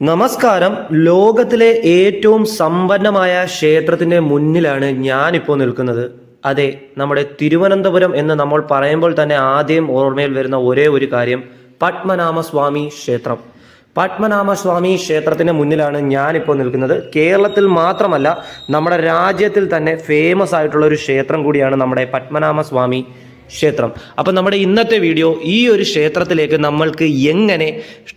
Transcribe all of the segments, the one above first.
നമസ്കാരം. ലോകത്തിലെ ഏറ്റവും സമ്പന്നമായ ക്ഷേത്രത്തിന്റെ മുന്നിലാണ് ഞാനിപ്പോൾ നിൽക്കുന്നത്. അതെ നമ്മുടെ തിരുവനന്തപുരം എന്ന് നമ്മൾ പറയുമ്പോൾ തന്നെ ആദ്യം ഓർമ്മയിൽ വരുന്ന ഒരേ ഒരു കാര്യം പത്മനാഭസ്വാമി ക്ഷേത്രം. പത്മനാഭസ്വാമി ക്ഷേത്രത്തിന്റെ മുന്നിലാണ് ഞാനിപ്പോൾ നിൽക്കുന്നത്. കേരളത്തിൽ മാത്രമല്ല നമ്മുടെ രാജ്യത്തിൽ തന്നെ ഫേമസ് ആയിട്ടുള്ള ഒരു ക്ഷേത്രം കൂടിയാണ് നമ്മുടെ പത്മനാഭസ്വാമി ക്ഷേത്രം. അപ്പം നമ്മുടെ ഇന്നത്തെ വീഡിയോ ഈ ഒരു ക്ഷേത്രത്തിലേക്ക് നമ്മൾക്ക് എങ്ങനെ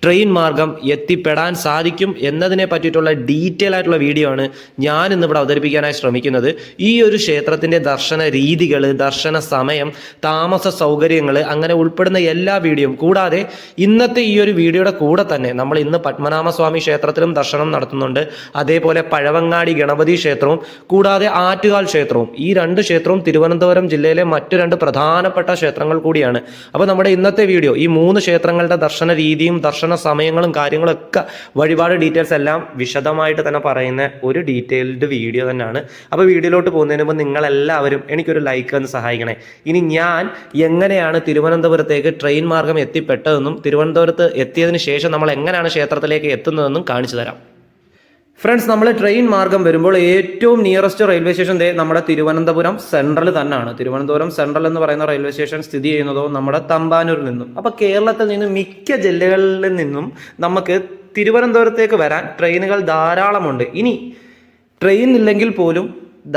ട്രെയിൻ മാർഗം എത്തിപ്പെടാൻ സാധിക്കും എന്നതിനെ പറ്റിയിട്ടുള്ള ഡീറ്റെയിൽ ആയിട്ടുള്ള വീഡിയോ ആണ് ഞാൻ ഇന്നിവിടെ അവതരിപ്പിക്കാനായി ശ്രമിക്കുന്നത്. ഈ ഒരു ക്ഷേത്രത്തിന്റെ ദർശന രീതികൾ ദർശന സമയം താമസ സൗകര്യങ്ങൾ അങ്ങനെ ഉൾപ്പെടുന്ന എല്ലാ വീഡിയോയും കൂടാതെ ഇന്നത്തെ ഈ ഒരു വീഡിയോയുടെ കൂടെ തന്നെ നമ്മൾ ഇന്ന് പത്മനാഭസ്വാമി ക്ഷേത്രത്തിലും ദർശനം നടത്തുന്നുണ്ട്. അതേപോലെ പഴവങ്ങാടി ഗണപതി ക്ഷേത്രവും കൂടാതെ ആറ്റുകാൽ ക്ഷേത്രവും. ഈ രണ്ട് ക്ഷേത്രവും തിരുവനന്തപുരം ജില്ലയിലെ മറ്റു രണ്ട് പ്രധാനപ്പെട്ട ക്ഷേത്രങ്ങൾ കൂടിയാണ്. അപ്പോൾ നമ്മുടെ ഇന്നത്തെ വീഡിയോ ഈ മൂന്ന് ക്ഷേത്രങ്ങളുടെ ദർശന രീതിയും ദർശന സമയങ്ങളും കാര്യങ്ങളും ഒക്കെ വഴിപാട് ഡീറ്റെയിൽസ് എല്ലാം വിശദമായിട്ട് തന്നെ പറയുന്ന ഒരു ഡീറ്റെയിൽഡ് വീഡിയോ തന്നെയാണ്. അപ്പോൾ വീഡിയോയിലോട്ട് പോകുന്നതിന് മുമ്പ് നിങ്ങളെല്ലാവരും എനിക്കൊരു ലൈക്ക് ഒന്ന് സഹായിക്കണേ. ഇനി ഞാൻ എങ്ങനെയാണ് തിരുവനന്തപുരത്തേക്ക് ട്രെയിൻ മാർഗം എത്തിപ്പെട്ടതെന്നും തിരുവനന്തപുരത്ത് എത്തിയതിന് ശേഷം നമ്മൾ എങ്ങനെയാണ് ക്ഷേത്രത്തിലേക്ക് എത്തുന്നതെന്നും കാണിച്ചു തരാം. ഫ്രണ്ട്സ് നമ്മൾ ട്രെയിൻ മാർഗം വരുമ്പോൾ ഏറ്റവും നിയറസ്റ്റ് റെയിൽവേ സ്റ്റേഷൻ നമ്മുടെ തിരുവനന്തപുരം സെൻട്രൽ തന്നെയാണ് തിരുവനന്തപുരം സെൻട്രൽ എന്ന് പറയുന്ന റെയിൽവേ സ്റ്റേഷൻ സ്ഥിതി ചെയ്യുന്നതോ നമ്മുടെ തമ്പാനൂരിൽ നിന്നും. അപ്പോൾ കേരളത്തിൽ നിന്നും മിക്ക ജില്ലകളിൽ നിന്നും നമുക്ക് തിരുവനന്തപുരത്തേക്ക് വരാൻ ട്രെയിനുകൾ ധാരാളമുണ്ട്. ഇനി ട്രെയിൻ ഇല്ലെങ്കിൽ പോലും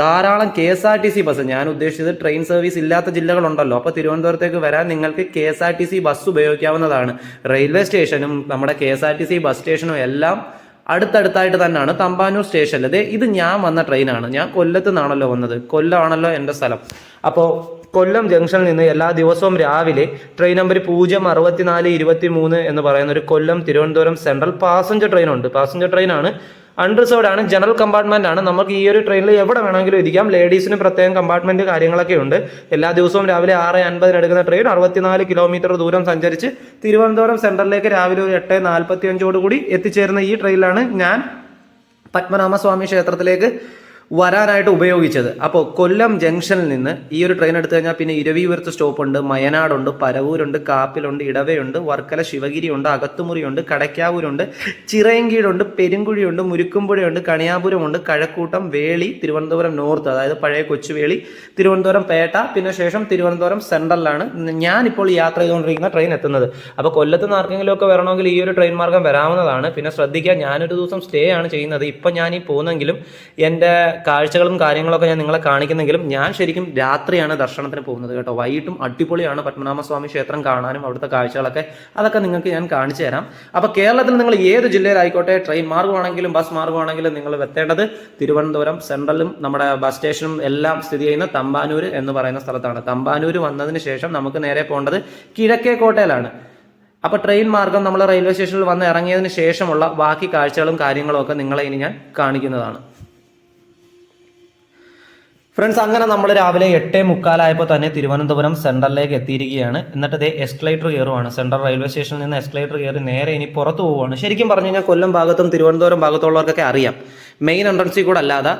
ധാരാളം K S R T C bus. ഞാൻ ഉദ്ദേശിച്ചത് ട്രെയിൻ സർവീസ് ഇല്ലാത്ത ജില്ലകളുണ്ടല്ലോ. അപ്പോൾ തിരുവനന്തപുരത്തേക്ക് വരാൻ നിങ്ങൾക്ക് K S R T C bus ഉപയോഗിക്കാവുന്നതാണ്. റെയിൽവേ സ്റ്റേഷനും നമ്മുടെ K S R T C bus സ്റ്റേഷനും എല്ലാം അടുത്തടുത്തായിട്ട് തന്നെയാണ് തമ്പാനൂർ സ്റ്റേഷൻ ദേ ഇത് ഞാൻ വന്ന ട്രെയിനാണ്. ഞാൻ കൊല്ലത്ത് നിന്നാണല്ലോ വന്നത്. കൊല്ലമാണല്ലോ എന്റെ സ്ഥലം. അപ്പോൾ കൊല്ലം ജംഗ്ഷനിൽ നിന്ന് എല്ലാ ദിവസവും രാവിലെ ട്രെയിൻ നമ്പർ പൂജ്യം അറുപത്തിനാല് ഇരുപത്തി മൂന്ന് എന്ന് പറയുന്ന ഒരു Kollam Thiruvananthapuram central passenger train ഉണ്ട് പാസഞ്ചർ ട്രെയിനാണ് അൺറിസർവ്ഡ് ആണ് ജനറൽ കമ്പാർട്ട്മെന്റ് ആണ് നമുക്ക് ഈ ഒരു ട്രെയിനിൽ എവിടെ വേണമെങ്കിലും ഇരിക്കാം. ലേഡീസിന് പ്രത്യേകം കമ്പാർട്ട്മെന്റ് കാര്യങ്ങളൊക്കെ ഉണ്ട്. എല്ലാ ദിവസവും രാവിലെ ആറ് അൻപതിന് എടുക്കുന്ന ട്രെയിൻ അറുപത്തിനാല് കിലോമീറ്റർ ദൂരം സഞ്ചരിച്ച് തിരുവനന്തപുരം സെൻട്രലിലേക്ക് രാവിലെ ഒരു എട്ട് നാൽപ്പത്തി അഞ്ചോടുകൂടി എത്തിച്ചേരുന്ന ഈ ട്രെയിനിലാണ് ഞാൻ പത്മനാഭസ്വാമി ക്ഷേത്രത്തിലേക്ക് വരാനായിട്ട് ഉപയോഗിച്ചത്. അപ്പോൾ കൊല്ലം ജംഗ്ഷനിൽ നിന്ന് ഈ ഒരു ട്രെയിൻ എടുത്തു കഴിഞ്ഞാൽ പിന്നെ ഇരവിപുരത്ത് സ്റ്റോപ്പുണ്ട് മയനാടുണ്ട് പരവൂരുണ്ട് കാപ്പിലുണ്ട് ഇടവയുണ്ട് വർക്കല ശിവഗിരിയുണ്ട് അകത്തുമുറിയുണ്ട് കടയ്ക്കാവൂരുണ്ട് ചിറയങ്കീടുണ്ട് പെരുങ്കുഴിയുണ്ട് മുരുക്കുംപുഴയുണ്ട് കണിയാപുരമുണ്ട് കഴക്കൂട്ടം വേളി തിരുവനന്തപുരം നോർത്ത് അതായത് പഴയ കൊച്ചുവേളി തിരുവനന്തപുരം പേട്ട പിന്നെ ശേഷം തിരുവനന്തപുരം സെൻട്രലിലാണ് ഞാനിപ്പോൾ യാത്ര ചെയ്തുകൊണ്ടിരിക്കുന്ന ട്രെയിൻ എത്തുന്നത്. അപ്പോൾ കൊല്ലത്ത് നിന്ന് ആർക്കെങ്കിലുമൊക്കെ വരണമെങ്കിൽ ഈ ഒരു ട്രെയിൻ മാർഗം വരാവുന്നതാണ്. പിന്നെ ശ്രദ്ധിക്കുക ഞാനൊരു ദിവസം സ്റ്റേ ആണ് ചെയ്യുന്നത്. ഇപ്പം ഞാൻ ഈ പോകുന്നെങ്കിലും എന്റെ കാഴ്ചകളും കാര്യങ്ങളൊക്കെ ഞാൻ നിങ്ങളെ കാണിക്കുന്നെങ്കിലും ഞാൻ ശരിക്കും രാത്രിയാണ് ദർശനത്തിന് പോകുന്നത് കേട്ടോ. വൈകിട്ടും അടിപൊളിയാണ് പത്മനാഭസ്വാമി ക്ഷേത്രം കാണാനും അവിടുത്തെ കാഴ്ചകളൊക്കെ. അതൊക്കെ നിങ്ങൾക്ക് ഞാൻ കാണിച്ചു തരാം. അപ്പോൾ കേരളത്തിൽ നിങ്ങൾ ഏത് ജില്ലയിലായിക്കോട്ടെ ട്രെയിൻ മാർഗമാണെങ്കിലും ബസ് മാർഗമാണെങ്കിലും നിങ്ങൾ എത്തേണ്ടത് തിരുവനന്തപുരം സെൻട്രലും നമ്മുടെ ബസ് സ്റ്റേഷനും എല്ലാം സ്ഥിതി ചെയ്യുന്ന തമ്പാനൂർ എന്ന് പറയുന്ന സ്ഥലത്താണ്. തമ്പാനൂർ വന്നതിന് ശേഷം നമുക്ക് നേരെ പോകേണ്ടത് കിഴക്കേക്കോട്ടയിലാണ് അപ്പോൾ ട്രെയിൻ മാർഗം നമ്മൾ റെയിൽവേ സ്റ്റേഷനിൽ വന്ന് ഇറങ്ങിയതിന് ശേഷമുള്ള ബാക്കി കാഴ്ചകളും കാര്യങ്ങളും ഒക്കെ നിങ്ങളെ ഇനി ഞാൻ കാണിക്കുന്നതാണ്. ഫ്രണ്ട്സ് അങ്ങനെ നമ്മൾ രാവിലെ എട്ടേ മുക്കാലായപ്പോൾ തന്നെ തിരുവനന്തപുരം സെൻട്രലിലേക്ക് എത്തിയിരിക്കുകയാണ്. എന്നിട്ട് ഇതേ എസ്കലേറ്റർ കയറുവാണ്. സെൻട്രൽ റെയിൽവേ സ്റ്റേഷനിൽ നിന്ന് എസ്കലേറ്റർ കയറി നേരെ ഇനി പുറത്തു പോവുകയാണ് ശരിക്കും പറഞ്ഞു കഴിഞ്ഞാൽ കൊല്ലം ഭാഗത്തും തിരുവനന്തപുരം ഭാഗത്തുള്ളവർക്കൊക്കെ അറിയാം. മെയിൻ എൻട്രൻസിൽ കൂടെ അല്ലാതെ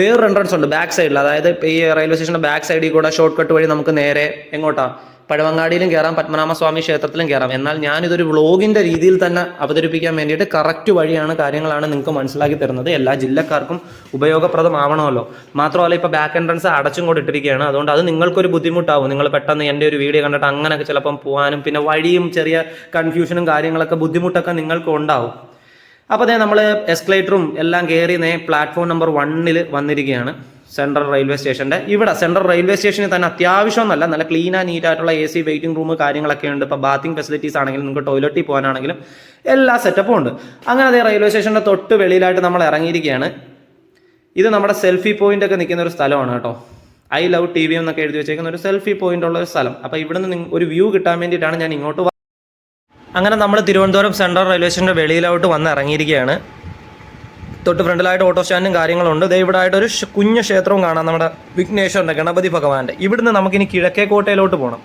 വേറൊരു എൻട്രൻസ് ഉണ്ട് ബാക്ക് സൈഡിൽ അതായത് ഈ റെയിൽവേ സ്റ്റേഷന്റെ ബാക്ക് സൈഡിൽ കൂടെ ഷോർട്ട് കട്ട് വഴി നമുക്ക് നേരെ എങ്ങോട്ടാ? പഴവങ്ങാടിയിലും കയറാം പത്മനാഭസ്വാമി ക്ഷേത്രത്തിലും കയറാം എന്നാൽ ഞാനിതൊരു വ്ളോഗിന്റെ രീതിയിൽ തന്നെ അവതരിപ്പിക്കാൻ വേണ്ടിയിട്ട് കറക്റ്റ് വഴിയാണ് കാര്യങ്ങളാണ് നിങ്ങൾക്ക് മനസ്സിലാക്കി തരുന്നത്. എല്ലാ ജില്ലക്കാർക്കും ഉപയോഗപ്രദമാവണമല്ലോ. മാത്രമല്ല ഇപ്പോൾ ബാക്ക് എൻട്രൻസ് അടച്ചും കൂടി ഇട്ടിരിക്കുകയാണ്. അതുകൊണ്ട് അത് നിങ്ങൾക്കൊരു ബുദ്ധിമുട്ടാവും. നിങ്ങൾ പെട്ടെന്ന് എന്റെ ഒരു വീഡിയോ കണ്ടിട്ട് അങ്ങനെയൊക്കെ ചിലപ്പം പോകാനും പിന്നെ വഴിയും ചെറിയ കൺഫ്യൂഷനും കാര്യങ്ങളൊക്കെ ബുദ്ധിമുട്ടൊക്കെ നിങ്ങൾക്ക് ഉണ്ടാവും. അപ്പോൾ അതേ നമ്മൾ എസ്കലേറ്ററും എല്ലാം കയറി നേ പ്ലാറ്റ്ഫോം നമ്പർ വണ്ണിൽ വന്നിരിക്കുകയാണ്. സെൻട്രൽ റെയിൽവേ സ്റ്റേഷന്റെ. ഇവിടെ സെൻട്രൽ റെയിൽവേ സ്റ്റേഷനിൽ തന്നെ അത്യാവശ്യം നല്ല നല്ല ക്ലീൻ ആൻഡ് നീറ്റ് ആയിട്ടുള്ള എ സി വെയിറ്റിംഗ് റൂം കാര്യങ്ങളൊക്കെ ഉണ്ട്. ഇപ്പോൾ ബാത്തിങ് ഫെസിലിറ്റീസ് ആണെങ്കിലും നിങ്ങൾക്ക് ടോയ്ലറ്റിൽ പോകാനാണെങ്കിലും എല്ലാ സെറ്റപ്പും ഉണ്ട്. അങ്ങനെ അതേ റെയിൽവേ സ്റ്റേഷന്റെ തൊട്ട് വെളിയിലായിട്ട് നമ്മൾ ഇറങ്ങിയിരിക്കുകയാണ്. ഇത് നമ്മുടെ സെൽഫി പോയിന്റ് ഒക്കെ നിൽക്കുന്ന ഒരു സ്ഥലമാണ് കേട്ടോ. ഐ ലവ് ടി വി എന്നൊക്കെ എഴുതി വെച്ചേക്കുന്ന ഒരു സെൽഫി പോയിന്റ് ഉള്ള ഒരു സ്ഥലം. അപ്പോൾ ഇവിടുന്ന് ഒരു വ്യൂ കിട്ടാൻ വേണ്ടിയിട്ടാണ് ഞാൻ ഇങ്ങോട്ട് അങ്ങനെ നമ്മൾ തിരുവനന്തപുരം സെൻട്രൽ റെയിൽവേ സ്റ്റേഷന്റെ വെളിയിലോട്ട് വന്ന് ഇറങ്ങിയിരിക്കുകയാണ്. തൊട്ട് ഫ്രണ്ടിലായിട്ട് ഓട്ടോ സ്റ്റാൻഡും കാര്യങ്ങളുണ്ട്. ദേ ഇവിടെ ഒരു കുഞ്ഞു ക്ഷേത്രവും കാണാം നമ്മുടെ വിഘ്നേശ്വരന്റെ ഗണപതി ഭഗവാന്റെ. ഇവിടുന്ന് നമുക്കിനി കിഴക്കേക്കോട്ടയിലോട്ട് പോകണം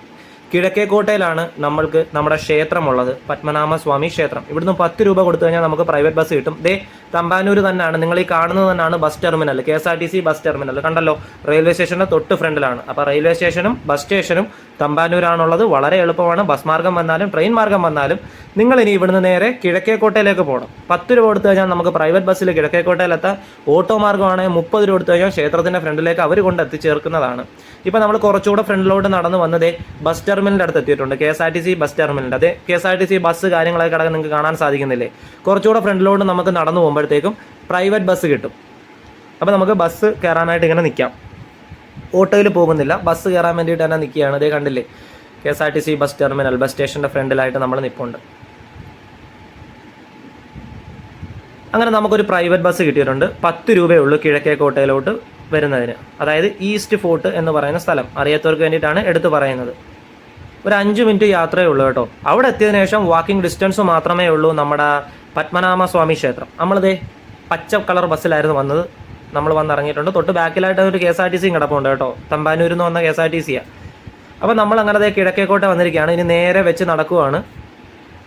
കിഴക്കേക്കോട്ടയിലാണ് നമ്മൾക്ക് നമ്മുടെ ക്ഷേത്രമുള്ളത് പത്മനാഭ സ്വാമി ക്ഷേത്രം. ഇവിടുന്ന് പത്ത് രൂപ കൊടുത്തു കഴിഞ്ഞാൽ നമുക്ക് പ്രൈവറ്റ് ബസ് കിട്ടും. ദേ തമ്പാനൂർ തന്നെയാണ്. നിങ്ങൾ ഈ കാണുന്നത് തന്നെയാണ് bus terminal K S R T C bus terminal കണ്ടല്ലോ റെയിൽവേ സ്റ്റേഷന്റെ തൊട്ട് ഫ്രണ്ടിലാണ്. അപ്പോൾ റെയിൽവേ സ്റ്റേഷനും ബസ് സ്റ്റേഷനും തമ്പാനൂരാണുള്ളത്. വളരെ എളുപ്പമാണ്. ബസ് മാർഗം വന്നാലും ട്രെയിൻ മാർഗം വന്നാലും നിങ്ങൾ ഇനി ഇവിടുന്ന് നേരെ കിഴക്കേക്കോട്ടയിലേക്ക് പോകണം. പത്ത് രൂപ കൊടുത്തു കഴിഞ്ഞാൽ നമുക്ക് പ്രൈവറ്റ് ബസ്സിൽ കിഴക്കേക്കോട്ടയിലെത്താം ഓട്ടോ മാർഗമാണെങ്കിൽ മുപ്പത് രൂപ കൊടുത്തു കഴിഞ്ഞാൽ ക്ഷേത്രത്തിന്റെ ഫ്രണ്ടിലേക്ക് അവർ കൊണ്ട് എത്തിച്ചേർക്കുന്നതാണ്. ഇപ്പം നമ്മൾ കുറച്ചുകൂടെ ഫ്രണ്ടിലോട്ട് നടന്ന് വന്നത് ബസ് ടെർമിനലിന്റെ അടുത്ത് എത്തിയിട്ടുണ്ട്. K S R T C bus ടെർമിനലിന്റെ അതെ K S R T C bus കാര്യങ്ങളൊക്കെ കിടക്കാൻ നിങ്ങൾക്ക് കാണാൻ സാധിക്കുന്നില്ലേ? കുറച്ചുകൂടെ ഫ്രണ്ടിലോട്ട് നമുക്ക് നടന്നു പോകുമ്പോഴത്തേക്കും പ്രൈവറ്റ് ബസ് കിട്ടും. അപ്പോൾ നമുക്ക് ബസ് കയറാനായിട്ട് ഇങ്ങനെ നിൽക്കാം ഓട്ടോയിൽ പോകുന്നില്ല. ബസ് കയറാൻ വേണ്ടിയിട്ട് തന്നെ നിൽക്കുകയാണ് ഇതേ കണ്ടില്ലേ? K S R T C bus terminal. Bus സ്റ്റേഷന്റെ ഫ്രണ്ടിലായിട്ട് നമ്മൾ നിൽപ്പുണ്ട് അങ്ങനെ നമുക്കൊരു പ്രൈവറ്റ് ബസ് കിട്ടിയിട്ടുണ്ട്. പത്ത് രൂപയേ ഉള്ളൂ കിഴക്കേക്കോട്ടയിലോട്ട് വരുന്നതിന്. അതായത് ഈസ്റ്റ് ഫോർട്ട് എന്ന് പറയുന്ന സ്ഥലം. അറിയാത്തവർക്ക് വേണ്ടിയിട്ടാണ് എടുത്തു പറയുന്നത്. ഒരു അഞ്ച് മിനിറ്റ് യാത്രയേ ഉള്ളൂ കേട്ടോ. അവിടെ എത്തിയതിനു ശേഷം വാക്കിംഗ് ഡിസ്റ്റൻസ് മാത്രമേ ഉള്ളൂ നമ്മുടെ പത്മനാഭ സ്വാമി ക്ഷേത്രം. നമ്മളിതേ പച്ച കളർ ബസ്സിലായിരുന്നു വന്നത്. നമ്മൾ വന്നിറങ്ങിയിട്ടുണ്ട്. തൊട്ട് ബാക്കിലായിട്ട് ഒരു കെ എസ് ആർ ടി സിയും കിടപ്പുണ്ട് കേട്ടോ. തമ്പാനൂരിൽ നിന്ന് വന്ന കെ എസ് ആർ ടി സിയാണ് അപ്പോൾ നമ്മൾ അങ്ങനെ ദേ കിഴക്കേക്കോട്ടെ വന്നിരിക്കുകയാണ്. ഇനി നേരെ വെച്ച് നടക്കുവാണ്.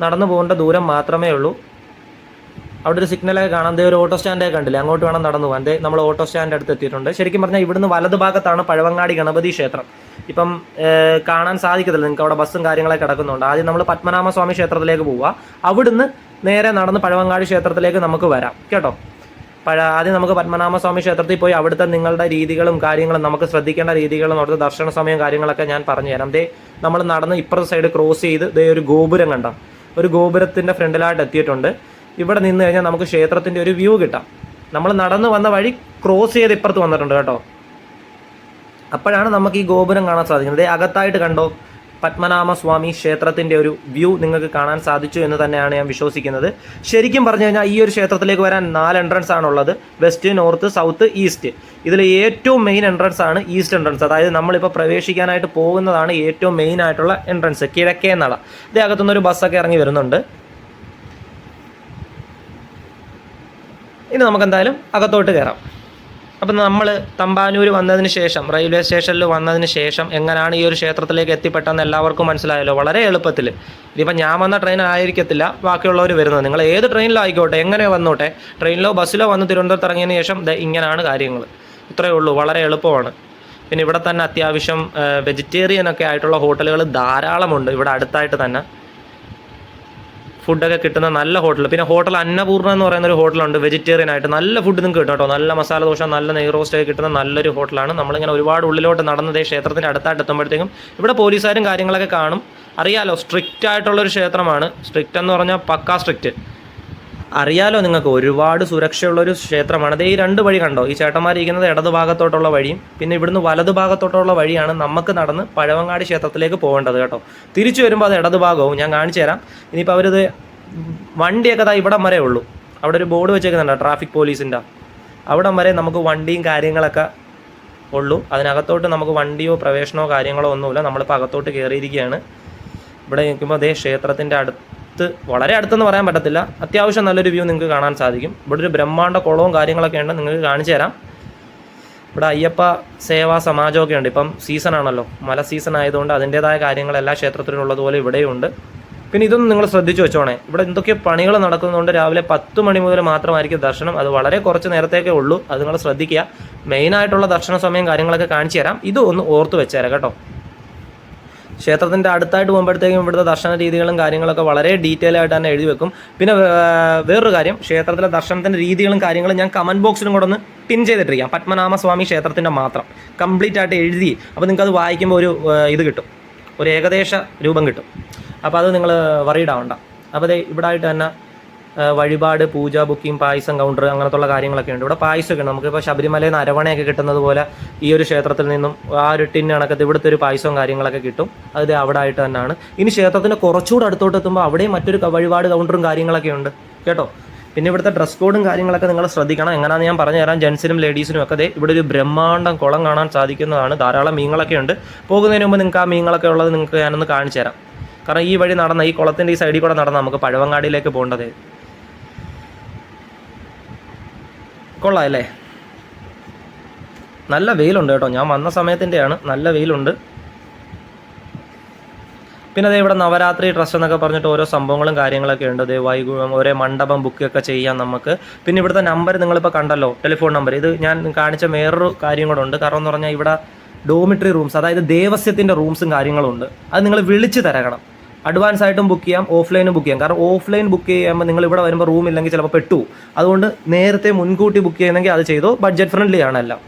നടന്നു പോകേണ്ട ദൂരം മാത്രമേ ഉള്ളൂ. അവിടെ ഒരു സിഗ്നലൊക്കെ കാണാം. ദേ ഒരു ഓട്ടോ സ്റ്റാൻഡൊക്കെ കണ്ടില്ല? അങ്ങോട്ട് വേണം നടന്നു പോകാൻ. ദേ നമ്മൾ ഓട്ടോ സ്റ്റാൻഡ് അടുത്ത് എത്തിയിട്ടുണ്ട്. ശരിക്കും പറഞ്ഞാൽ ഇവിടുന്ന് വലതു ഭാഗത്താണ് പഴവങ്ങാടി ഗണപതി ക്ഷേത്രം. ഇപ്പം കാണാൻ സാധിക്കത്തില്ല. നിങ്ങൾക്ക് അവിടെ ബസ്സും കാര്യങ്ങളൊക്കെ കിടക്കുന്നുണ്ട്. ആദ്യം നമ്മൾ പത്മനാഭസ്വാമി ക്ഷേത്രത്തിലേക്ക് പോവുക. അവിടുന്ന് നേരെ നടന്ന് പഴവങ്ങാടി ക്ഷേത്രത്തിലേക്ക് നമുക്ക് വരാം. കേട്ടോ? പഴ ആദ്യം നമുക്ക് പത്മനാഭസ്വാമി ക്ഷേത്രത്തിൽ പോയി അവിടുത്തെ നിങ്ങളുടെ രീതികളും കാര്യങ്ങളും നമുക്ക് ശ്രദ്ധിക്കേണ്ട രീതികളും അവിടുത്തെ ദർശന സമയം കാര്യങ്ങളൊക്കെ ഞാൻ പറഞ്ഞു തരാം. ദേ നമ്മൾ നടന്ന് ഇപ്പുറത്തെ സൈഡ് ക്രോസ് ചെയ്ത് ദേ ഒരു ഗോപുരം കണ്ട? ഒരു ഗോപുരത്തിന്റെ ഫ്രണ്ടിലായിട്ട് എത്തിയിട്ടുണ്ട്. ഇവിടെ നിന്ന് കഴിഞ്ഞാൽ നമുക്ക് ക്ഷേത്രത്തിന്റെ ഒരു വ്യൂ കിട്ടാം. നമ്മൾ നടന്നു വന്ന വഴി ക്രോസ് ചെയ്ത് ഇപ്പുറത്ത് വന്നിട്ടുണ്ട് കേട്ടോ. അപ്പോഴാണ് നമുക്ക് ഈ ഗോപുരം കാണാൻ സാധിക്കുന്നത്. അകത്തായിട്ട് കണ്ടോ? പത്മനാഭസ്വാമി ക്ഷേത്രത്തിന്റെ ഒരു വ്യൂ നിങ്ങൾക്ക് കാണാൻ സാധിച്ചു എന്ന് തന്നെയാണ് ഞാൻ വിശ്വസിക്കുന്നത്. ശരിക്കും പറഞ്ഞു കഴിഞ്ഞാൽ ഈ ഒരു ക്ഷേത്രത്തിലേക്ക് വരാൻ നാല് എൻട്രൻസ് ആണുള്ളത് വെസ്റ്റ് നോർത്ത് സൗത്ത് ഈസ്റ്റ് ഇതിൽ ഏറ്റവും മെയിൻ എൻട്രൻസ് ആണ് ഈസ്റ്റ് എൻട്രൻസ് അതായത് നമ്മളിപ്പോൾ പ്രവേശിക്കാനായിട്ട് പോകുന്നതാണ് ഏറ്റവും മെയിൻ ആയിട്ടുള്ള എൻട്രൻസ് കിഴക്കേ നട ഇതേ അകത്തുനിന്ന് ഒരു ബസ്സൊക്കെ ഇറങ്ങി വരുന്നുണ്ട്. ഇനി നമുക്ക് എന്തായാലും അകത്തോട്ട് കയറാം. അപ്പം നമ്മൾ തമ്പാനൂർ വന്നതിന് ശേഷം റെയിൽവേ സ്റ്റേഷനിൽ വന്നതിന് ശേഷം എങ്ങനെയാണ് ഈ ഒരു ക്ഷേത്രത്തിലേക്ക് എത്തിപ്പെട്ടെന്ന് എല്ലാവർക്കും മനസ്സിലായല്ലോ വളരെ എളുപ്പത്തിൽ ഇതിപ്പോൾ ഞാൻ വന്ന ട്രെയിൻ ആയിരിക്കത്തില്ല ബാക്കിയുള്ളവർ വരുന്നത്. നിങ്ങൾ ഏത് ട്രെയിനിലായിക്കോട്ടെ എങ്ങനെ വന്നോട്ടെ ട്രെയിനിലോ ബസ്സിലോ വന്ന് തിരുവനന്തപുരത്ത് ഇറങ്ങിയതിന് ശേഷം ഇങ്ങനെയാണ് കാര്യങ്ങൾ ഇത്രയേ ഉള്ളൂ വളരെ എളുപ്പമാണ്. പിന്നെ ഇവിടെ തന്നെ അത്യാവശ്യം വെജിറ്റേറിയൻ ഒക്കെ ആയിട്ടുള്ള ഹോട്ടലുകൾ ധാരാളമുണ്ട് ഇവിടെ അടുത്തായിട്ട് തന്നെ. ഫുഡൊക്കെ കിട്ടുന്ന നല്ല ഹോട്ടൽ പിന്നെ ഹോട്ടൽ അന്നപൂർണ എന്ന് പറയുന്ന ഒരു ഹോട്ടലുണ്ട് വെജിറ്റേറിയൻ ആയിട്ട്. നല്ല ഫുഡ് നിങ്ങൾക്ക് കിട്ടും കേട്ടോ. നല്ല മസാല ദോശ നല്ല നെയ് റോസ്റ്റ് ഒക്കെ കിട്ടുന്ന നല്ലൊരു ഹോട്ടലാണ് നമ്മളിങ്ങനെ ഒരുപാട് ഉള്ളിലോട്ട് നടന്നത് ക്ഷേത്രത്തിന്റെ അടുത്തായിട്ട് എത്തുമ്പോഴത്തേക്കും ഇവിടെ പോലീസുകാരും കാര്യങ്ങളൊക്കെ കാണും. അറിയാലോ സ്ട്രിക്റ്റ് ആയിട്ടുള്ളൊരു ക്ഷേത്രമാണ്. സ്ട്രിക്റ്റ് എന്ന് പറഞ്ഞാൽ പക്കാ സ്ട്രിക്റ്റ് അറിയാലോ നിങ്ങൾക്ക് ഒരുപാട് സുരക്ഷയുള്ള ഒരു ക്ഷേത്രമാണ്. ദേ ഈ രണ്ട് വഴി കണ്ടോ? ഈ ചേട്ടന്മാരിരിക്കുന്നത് ഇടതു ഭാഗത്തോട്ടുള്ള വഴിയും പിന്നെ ഇവിടുന്ന് വലതു ഭാഗത്തോട്ടുള്ള വഴിയാണ് നമുക്ക് നടന്ന് പഴവങ്ങാടി ക്ഷേത്രത്തിലേക്ക് പോകേണ്ടത് കേട്ടോ. തിരിച്ചു വരുമ്പോൾ അത് ഇടതു ഭാഗവും ഞാൻ കാണിച്ചു തരാം. ഇനിയിപ്പോൾ അവരിത് വണ്ടിയൊക്കെ ദാ ഇവിടം വരെ ഉള്ളൂ. അവിടെ ഒരു ബോർഡ് വെച്ചേക്കുന്നുണ്ടോ ട്രാഫിക് പോലീസിന്റെ അവിടം വരെ നമുക്ക് വണ്ടിയും കാര്യങ്ങളൊക്കെ ഉള്ളൂ. അതിനകത്തോട്ട് നമുക്ക് വണ്ടിയോ പ്രവേശനമോ കാര്യങ്ങളോ ഒന്നുമില്ല. നമ്മളിപ്പോൾ അകത്തോട്ട് കയറിയിരിക്കുകയാണ് ഇവിടെ നിൽക്കുമ്പോൾ അതേ ക്ഷേത്രത്തിന്റെ അടുത്ത് വളരെ അടുത്തെന്ന് പറയാൻ പറ്റത്തില്ല. അത്യാവശ്യം നല്ലൊരു വ്യൂ നിങ്ങൾക്ക് കാണാൻ സാധിക്കും. ഇവിടെ ഒരു ബ്രഹ്മാണ്ട കുളവും കാര്യങ്ങളൊക്കെ ഉണ്ട്. നിങ്ങൾക്ക് കാണിച്ചു തരാം. ഇവിടെ അയ്യപ്പ സേവാ സമാജമൊക്കെ ഉണ്ട്. ഇപ്പം സീസൺ ആണല്ലോ. മല സീസൺ ആയതുകൊണ്ട് അതിന്റേതായ കാര്യങ്ങൾ എല്ലാ ക്ഷേത്രത്തിലും ഉള്ളതുപോലെ ഇവിടെയുണ്ട് പിന്നെ ഇതൊന്നും നിങ്ങൾ ശ്രദ്ധിച്ചു വെച്ചോണേ. ഇവിടെ എന്തൊക്കെ പണികൾ നടക്കുന്നതുകൊണ്ട് രാവിലെ പത്ത് മണി മുതൽ മാത്രമായിരിക്കും ദർശനം. അത് വളരെ കുറച്ച് നേരത്തേക്കേ ഉള്ളൂ. അത് നിങ്ങൾ ശ്രദ്ധിക്കുക. മെയിനായിട്ടുള്ള ദർശന സമയം കാര്യങ്ങളൊക്കെ കാണിച്ചു തരാം. ഇത് ഒന്ന് ഓർത്ത് വെച്ചേരാം കേട്ടോ. ക്ഷേത്രത്തിന്റെ അടുത്തായിട്ട് പോകുമ്പോഴത്തേക്കും ഇവിടുത്തെ ദർശന രീതികളും കാര്യങ്ങളൊക്കെ വളരെ ഡീറ്റെയിൽ ആയിട്ട് തന്നെ എഴുതി വെക്കും. പിന്നെ വേറൊരു കാര്യം ക്ഷേത്രത്തിലെ ദർശനത്തിന്റെ രീതികളും കാര്യങ്ങളും ഞാൻ കമന്റ് ബോക്സിലും കൂടെ ഒന്ന് പിൻ ചെയ്തിട്ടിരിക്കാം. പത്മനാമസ്വാമി ക്ഷേത്രത്തിന്റെ മാത്രം. കംപ്ലീറ്റ് ആയിട്ട് എഴുതി അപ്പോൾ നിങ്ങൾക്ക് അത് വായിക്കുമ്പോൾ ഒരു ഇത് കിട്ടും. ഒരു ഏകദേശ രൂപം കിട്ടും. അപ്പോൾ അത് നിങ്ങൾ വറീഡ് ആവണ്ട. അപ്പോൾ ഇവിടെ ആയിട്ട് തന്നെ വഴിപാട് പൂജ ബുക്കിംഗ് പായസം കൗണ്ടർ അങ്ങനത്തുള്ള കാര്യങ്ങളൊക്കെ ഉണ്ട്. ഇവിടെ പായസമൊക്കെ ഉണ്ട്. നമുക്കിപ്പോൾ ശബരിമലയിൽ നിന്ന് അരവണയൊക്കെ കിട്ടുന്നത് പോലെ ഈ ഒരു ക്ഷേത്രത്തിൽ നിന്നും ആ ഒരു ടിൻ കണക്കത്ത് ഇവിടുത്തെ ഒരു പായസവും കാര്യങ്ങളൊക്കെ കിട്ടും. അത് അവിടെ ആയിട്ട് തന്നെയാണ്. ഇനി ക്ഷേത്രത്തിന് കുറച്ചുകൂടെ അടുത്തോട്ട് എത്തുമ്പോൾ അവിടെയും മറ്റൊരു വഴിപാട് കൗണ്ടറും കാര്യങ്ങളൊക്കെ ഉണ്ട്. കേട്ടോ? പിന്നെ ഇവിടുത്തെ ഡ്രസ് കോഡും കാര്യങ്ങളൊക്കെ നിങ്ങൾ ശ്രദ്ധിക്കണം. എങ്ങനെയാണെന്ന് ഞാൻ പറഞ്ഞു തരാം. ജെൻസിനും ലേഡീസിനും ഒക്കെ ഇവിടെ ഒരു ബ്രഹ്മാണ്ടം കുളം കാണാൻ സാധിക്കുന്നതാണ്. ധാരാളം മീങ്ങളൊക്കെ ഉണ്ട്. പോകുന്നതിന് മുമ്പ് നിങ്ങൾക്ക് ആ മീങ്ങളൊക്കെ ഉള്ളത് നിങ്ങൾക്ക് ഞാനൊന്ന് കാണിച്ചു തരാം. കാരണം ഈ വഴി നടന്ന ഈ കുളത്തിന്റെ ഈ സൈഡിൽ കൂടെ നടന്ന നമുക്ക് പഴവങ്ങാടിയിലേക്ക് പോകേണ്ടത്. കൊള്ളാം അല്ലേ? നല്ല വെയിലുണ്ട് കേട്ടോ. ഞാൻ വന്ന സമയത്തിന്റെയാണ് നല്ല വെയിലുണ്ട്. പിന്നെ അതേ ഇവിടെ നവരാത്രി ഡ്രസ്സ് എന്നൊക്കെ പറഞ്ഞിട്ട് ഓരോ സംഭവങ്ങളും കാര്യങ്ങളൊക്കെ ഉണ്ട്. അതേ വൈകു ഒരേ മണ്ഡപം ബുക്ക് ഒക്കെ ചെയ്യാം നമുക്ക്. പിന്നെ ഇവിടുത്തെ നമ്പർ നിങ്ങളിപ്പോൾ കണ്ടല്ലോ. ടെലിഫോൺ നമ്പർ ഇത് ഞാൻ കാണിച്ച വേറൊരു കാര്യം കൂടെ ഉണ്ട്. കാരണം എന്ന് പറഞ്ഞാൽ ഇവിടെ ഡോമിറ്ററി റൂംസ് അതായത് ദേവസ്യത്തിന്റെ റൂംസും കാര്യങ്ങളും ഉണ്ട്. അത് നിങ്ങൾ വിളിച്ച് തിരക്കണം. അഡ്വാൻസ് ആയിട്ടും ബുക്ക് ചെയ്യാം ഓഫ്ലൈനും ബുക്ക് ചെയ്യാം. കാരണം ഓഫ്ലൈൻ ബുക്ക് ചെയ്യുമ്പോൾ നിങ്ങൾ ഇവിടെ വരുമ്പോൾ റൂം ഇല്ലെങ്കിൽ ചിലപ്പോൾ പെട്ടു. അതുകൊണ്ട് നേരത്തെ മുൻകൂട്ടി ബുക്ക് ചെയ്യുന്നെങ്കിൽ അത് ചെയ്തു. ബഡ്ജറ്റ് ഫ്രണ്ട്ലി ആണ് എല്ലാം.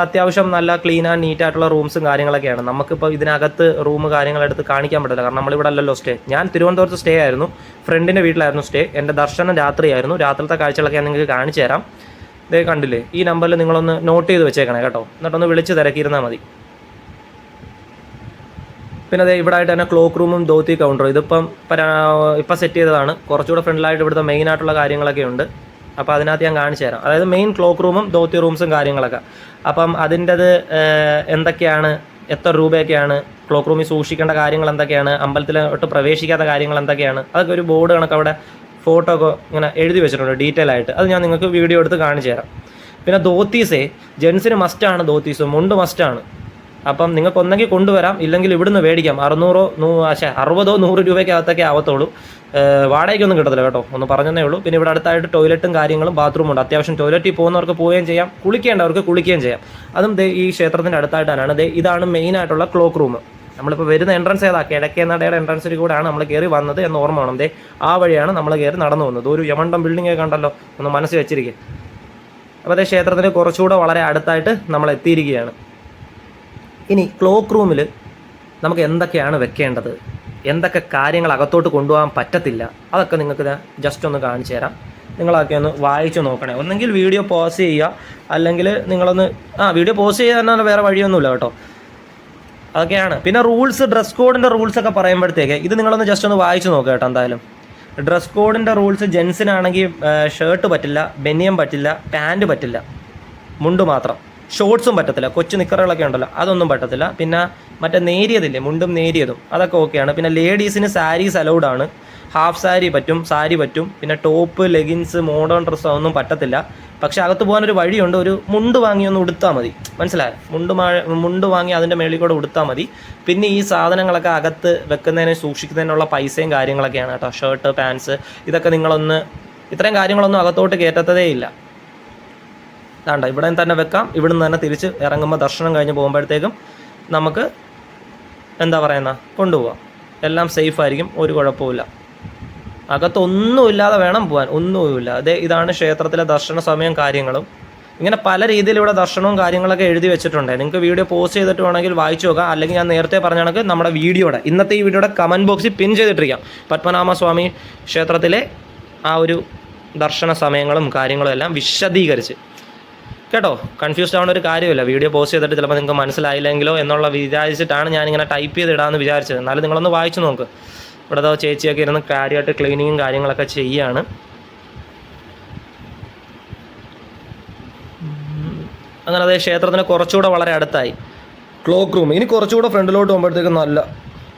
അത്യാവശ്യം നല്ല ക്ലീൻ ആൻഡ് നീറ്റ് ആയിട്ടുള്ള റൂംസും കാര്യങ്ങളൊക്കെയാണ്. നമുക്കിപ്പോൾ ഇതിനകത്ത് റൂം കാര്യങ്ങളെടുത്ത് കാണിക്കാൻ പറ്റില്ല കാരണം നമ്മളിവിടെ അല്ലല്ലോ സ്റ്റേ ഞാൻ തിരുവനന്തപുരത്ത് സ്റ്റേ ആയിരുന്നു. ഫ്രണ്ടിന്റെ വീട്ടിലായിരുന്നു സ്റ്റേ എന്റെ ദർശനം രാത്രിയായിരുന്നു രാത്രിത്തെ കാഴ്ചകളൊക്കെ ഞാൻ നിങ്ങൾക്ക് കാണിച്ചു തരാം. ഇതേ കണ്ടില്ലേ? ഈ നമ്പറിൽ നിങ്ങളൊന്ന് നോട്ട് ചെയ്ത് വെച്ചേക്കണേ കേട്ടോ. എന്നിട്ടൊന്ന് വിളിച്ച് തിരക്കിയിരുന്നാൽ മതി. പിന്നെ അതെ ഇവിടെ ആയിട്ട് തന്നെ ക്ലോക്ക് റൂമും ദോത്തി കൗണ്ടറും ഇതിപ്പം ഇപ്പം സെറ്റ് ചെയ്തതാണ്. കുറച്ചുകൂടെ ഫ്രണ്ടിലായിട്ട് ഇവിടുത്തെ മെയിൻ ആയിട്ടുള്ള കാര്യങ്ങളൊക്കെ ഉണ്ട്. അപ്പോൾ അതിനകത്ത് ഞാൻ കാണിച്ചു തരാം. അതായത് മെയിൻ ക്ലോക്ക് റൂമും ദോത്തി റൂംസും കാര്യങ്ങളൊക്കെ. അപ്പം അതിന്റെത് എന്തൊക്കെയാണ്? എത്ര രൂപയൊക്കെയാണ്? ക്ലോക്ക് റൂമിൽ സൂക്ഷിക്കേണ്ട കാര്യങ്ങൾ എന്തൊക്കെയാണ്? അമ്പലത്തിലോട്ട് പ്രവേശിക്കാത്ത കാര്യങ്ങൾ എന്തൊക്കെയാണ്? അതൊക്കെ ഒരു ബോർഡ് കണക്ക് അവിടെ ഫോട്ടോ ഒക്കെ ഇങ്ങനെ എഴുതി വെച്ചിട്ടുണ്ട് ഡീറ്റെയിൽ ആയിട്ട്. അത് ഞാൻ നിങ്ങൾക്ക് വീഡിയോ എടുത്ത് കാണിച്ചു തരാം. പിന്നെ ധോത്തീസേ ജെൻസിന് മസ്റ്റാണ് ധോത്തീസ്. മുണ്ട് മസ്റ്റാണ് അപ്പം നിങ്ങൾക്ക് ഒന്നെങ്കിൽ കൊണ്ടുവരാം. ഇല്ലെങ്കിൽ ഇവിടുന്ന് മേടിക്കാം. അറുന്നൂറോ നൂ പക്ഷേ അറുപതോ നൂറ് രൂപയ്ക്കകത്തൊക്കെ ആവത്തുള്ളൂ. വാടകയ്ക്കൊന്നും കിട്ടത്തില്ല കേട്ടോ. ഒന്ന് പറഞ്ഞതേ ഉള്ളൂ. പിന്നെ ഇവിടെ അടുത്തായിട്ട് ടോയ്ലറ്റും കാര്യങ്ങളും ബാത്റൂമും ഉണ്ട്. അത്യാവശ്യം ടോയ്ലറ്റിൽ പോകുന്നവർക്ക് പോവുകയും ചെയ്യാം. കുളിക്കേണ്ടവർക്ക് കുളിക്കുകയും ചെയ്യാം. അതും ഈ ക്ഷേത്രത്തിന്റെ അടുത്തായിട്ടാണ്. ദേ ഇതാണ് മെയിനായിട്ടുള്ള ക്ലോക്ക് റൂം നമ്മളിപ്പോൾ വരുന്ന എൻട്രൻസ് ഏതാ? കിഴക്കേ നടയുടെ എൻട്രൻസിൽ കൂടെയാണ് നമ്മൾ കയറി വന്നത് എന്ന് ഓർമ്മ വേണം. ദേ ആ വഴിയാണ് നമ്മൾ കയറി നടന്നു വന്നത് ഒരു യമണ്ടം ബിൽഡിംഗ് കണ്ടല്ലോ? ഒന്ന് മനസ്സിൽ വെച്ചിരിക്കുക അപ്പോൾ അതേ ക്ഷേത്രത്തിന് കുറച്ചുകൂടെ വളരെ അടുത്തായിട്ട് നമ്മൾ എത്തിയിരിക്കുകയാണ് ഇനി ക്ലോക്ക് റൂമിൽ നമുക്ക് എന്തൊക്കെയാണ് വെക്കേണ്ടത്? എന്തൊക്കെ കാര്യങ്ങൾ അകത്തോട്ട് കൊണ്ടുപോകാൻ പറ്റത്തില്ല? അതൊക്കെ നിങ്ങൾക്ക് ജസ്റ്റ് ഒന്ന് കാണിച്ചു തരാം. നിങ്ങളൊക്കെ ഒന്ന് വായിച്ചു നോക്കണേ. ഒന്നെങ്കിൽ വീഡിയോ പോസ് ചെയ്യുക അല്ലെങ്കിൽ നിങ്ങളൊന്ന് ആ വീഡിയോ പോസ് ചെയ്യുക തന്നെ വേറെ വഴിയൊന്നുമില്ല കേട്ടോ. അതൊക്കെയാണ്. പിന്നെ റൂൾസ് ഡ്രസ് കോഡിന്റെ റൂൾസ് ഒക്കെ പറയുമ്പോഴത്തേക്ക് ഇത് നിങ്ങളൊന്ന് ജസ്റ്റ് ഒന്ന് വായിച്ചു നോക്കുക കേട്ടോ എന്തായാലും. ഡ്രസ് കോഡിന്റെ റൂൾസ് ജെൻസിനാണെങ്കിൽ ഷർട്ട് പറ്റില്ല ബനിയം പറ്റില്ല പാന്റ് പറ്റില്ല. മുണ്ട് മാത്രം. ഷോർട്സും പറ്റത്തില്ല. കൊച്ചു നിക്കറുകളൊക്കെ ഉണ്ടല്ലോ അതൊന്നും പറ്റത്തില്ല. പിന്നെ മറ്റേ നേരിയതില്ലേ മുണ്ടും നേരിയതും അതൊക്കെ ഓക്കെയാണ്. പിന്നെ ലേഡീസിന് സാരീസ് അലൗഡ് ആണ്. ഹാഫ് സാരി പറ്റും സാരി പറ്റും. പിന്നെ ടോപ്പ് ലെഗിൻസ് മോഡേൺ ഡ്രസ്സ് ഒന്നും പറ്റത്തില്ല. പക്ഷെ അകത്ത് പോകാൻ ഒരു വഴിയുണ്ട് ഒരു മുണ്ട് വാങ്ങി ഒന്ന് ഉടുത്താൽ മതി. മനസ്സിലായോ? മുണ്ട് മുണ്ട് വാങ്ങി അതിന്റെ മേളിൽ കൂടെ ഉടുത്താൽ മതി. പിന്നെ ഈ സാധനങ്ങളൊക്കെ അകത്ത് വെക്കുന്നതിന് സൂക്ഷിക്കുന്നതിനുള്ള പൈസയും കാര്യങ്ങളൊക്കെയാണ് കേട്ടോ. ഷർട്ട് പാൻസ് ഇതൊക്കെ നിങ്ങളൊന്ന് ഇത്രയും കാര്യങ്ങളൊന്നും അകത്തോട്ട് കയറ്റത്തതേ ഇല്ല. വേണ്ട ഇവിടെ തന്നെ വെക്കാം. ഇവിടുന്ന് തന്നെ തിരിച്ച് ഇറങ്ങുമ്പോൾ ദർശനം കഴിഞ്ഞ് പോകുമ്പോഴത്തേക്കും നമുക്ക് എന്താ പറയുന്ന കൊണ്ടുപോകാം എല്ലാം സേഫ് ആയിരിക്കും ഒരു കുഴപ്പമില്ല അകത്തൊന്നുമില്ലാതെ വേണം പോകാൻ ഒന്നുമില്ല. അതെ ഇതാണ് ക്ഷേത്രത്തിലെ ദർശന സമയം കാര്യങ്ങളും. ഇങ്ങനെ പല രീതിയിൽ ഇവിടെ ദർശനവും കാര്യങ്ങളൊക്കെ എഴുതി വെച്ചിട്ടുണ്ട്. നിങ്ങൾക്ക് വീഡിയോ പോസ്റ്റ് ചെയ്തിട്ട് വേണമെങ്കിൽ വായിച്ചു നോക്കാം. അല്ലെങ്കിൽ ഞാൻ നേരത്തെ പറഞ്ഞ കണക്ക് നമ്മുടെ വീഡിയോയുടെ ഇന്നത്തെ ഈ വീഡിയോയുടെ കമന്റ് ബോക്സിൽ പിൻ ചെയ്തിട്ടിരിക്കാം. പത്മനാഭസ്വാമി ക്ഷേത്രത്തിലെ ആ ഒരു ദർശന സമയങ്ങളും കാര്യങ്ങളും എല്ലാം വിശദീകരിച്ച്. കേട്ടോ കൺഫ്യൂസ്ഡ് ആവുന്ന ഒരു കാര്യമില്ല. വീഡിയോ പോസ്റ്റ് ചെയ്തിട്ട് ചിലപ്പോൾ നിങ്ങൾക്ക് മനസ്സിലായില്ലെങ്കിലോ എന്നുള്ള വിചാരിച്ചിട്ടാണ് ഞാനിങ്ങനെ ടൈപ്പ് ചെയ്തിടാമെന്ന് വിചാരിച്ചത്. എന്നാലും നിങ്ങളൊന്ന് വായിച്ചു നോക്ക്. ഇവിടെ ചേച്ചിയൊക്കെ ഇരുന്ന് കാര്യമായിട്ട് ക്ലീനിങ്ങും കാര്യങ്ങളൊക്കെ ചെയ്യാണ്. അങ്ങനെ അതേ ക്ഷേത്രത്തിന് കുറച്ചുകൂടെ വളരെ അടുത്തായി. ക്ലോക്ക് റൂം ഇനി കുറച്ചുകൂടെ ഫ്രണ്ടിലോട്ട് പോകുമ്പോഴത്തേക്കും നല്ല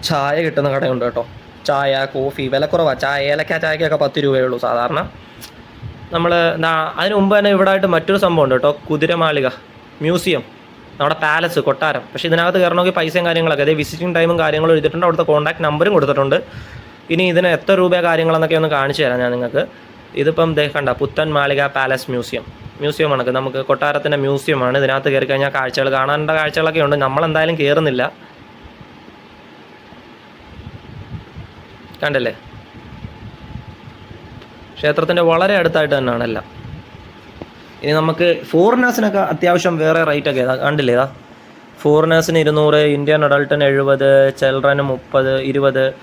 ചായ കിട്ടുന്ന കടയുണ്ട് കേട്ടോ. ചായ കോഫി വില കുറവാണ് ചായ ഏലക്ക ചായക്കൊക്കെ പത്ത് രൂപയേ ഉള്ളൂ സാധാരണ. നമ്മൾ എന്താ അതിന് മുമ്പ് തന്നെ ഇവിടെ ആയിട്ട് മറ്റൊരു സംഭവം ഉണ്ട് കേട്ടോ. കുതിരമാളിക മ്യൂസിയം നമ്മുടെ പാലസ് കൊട്ടാരം. പക്ഷേ ഇതിനകത്ത് കയറണമെങ്കിൽ പൈസയും കാര്യങ്ങളൊക്കെ. അതായത് വിസിറ്റിംഗ് ടൈമും കാര്യങ്ങളും എഴുതിയിട്ടുണ്ട്. അവിടുത്തെ കോൺടാക്ട് നമ്പറും കൊടുത്തിട്ടുണ്ട്. ഇനി ഇതിന് എത്ര രൂപ കാര്യങ്ങളെന്നൊക്കെ ഒന്ന് കാണിച്ചു തരാം ഞാൻ നിങ്ങൾക്ക്. ഇതിപ്പം കണ്ട പുത്തൻ മാളിക പാലസ് മ്യൂസിയം. മ്യൂസിയം ആണ് നമുക്ക് കൊട്ടാരത്തിന്റെ മ്യൂസിയമാണ്. ഇതിനകത്ത് കയറി കഴിഞ്ഞാൽ കാഴ്ചകൾ കാണേണ്ട കാഴ്ചകളൊക്കെ ഉണ്ട്. നമ്മളെന്തായാലും കയറുന്നില്ല കണ്ടല്ലേ? ക്ഷേത്രത്തിന്റെ വളരെ അടുത്തായിട്ട് തന്നെയാണ് എല്ലാം. ഇനി നമുക്ക് ഫോറിനേഴ്സിനൊക്കെ അത്യാവശ്യം വേറെ റേറ്റ് ഒക്കെ ഏതാ? കണ്ടില്ലേ ഇതാ ഫോറിനേഴ്സിന് ഇരുന്നൂറ് ഇന്ത്യൻ അഡൾട്ടിന് എഴുപത് ചിൽഡ്രന് മുപ്പത് ഇരുപത്.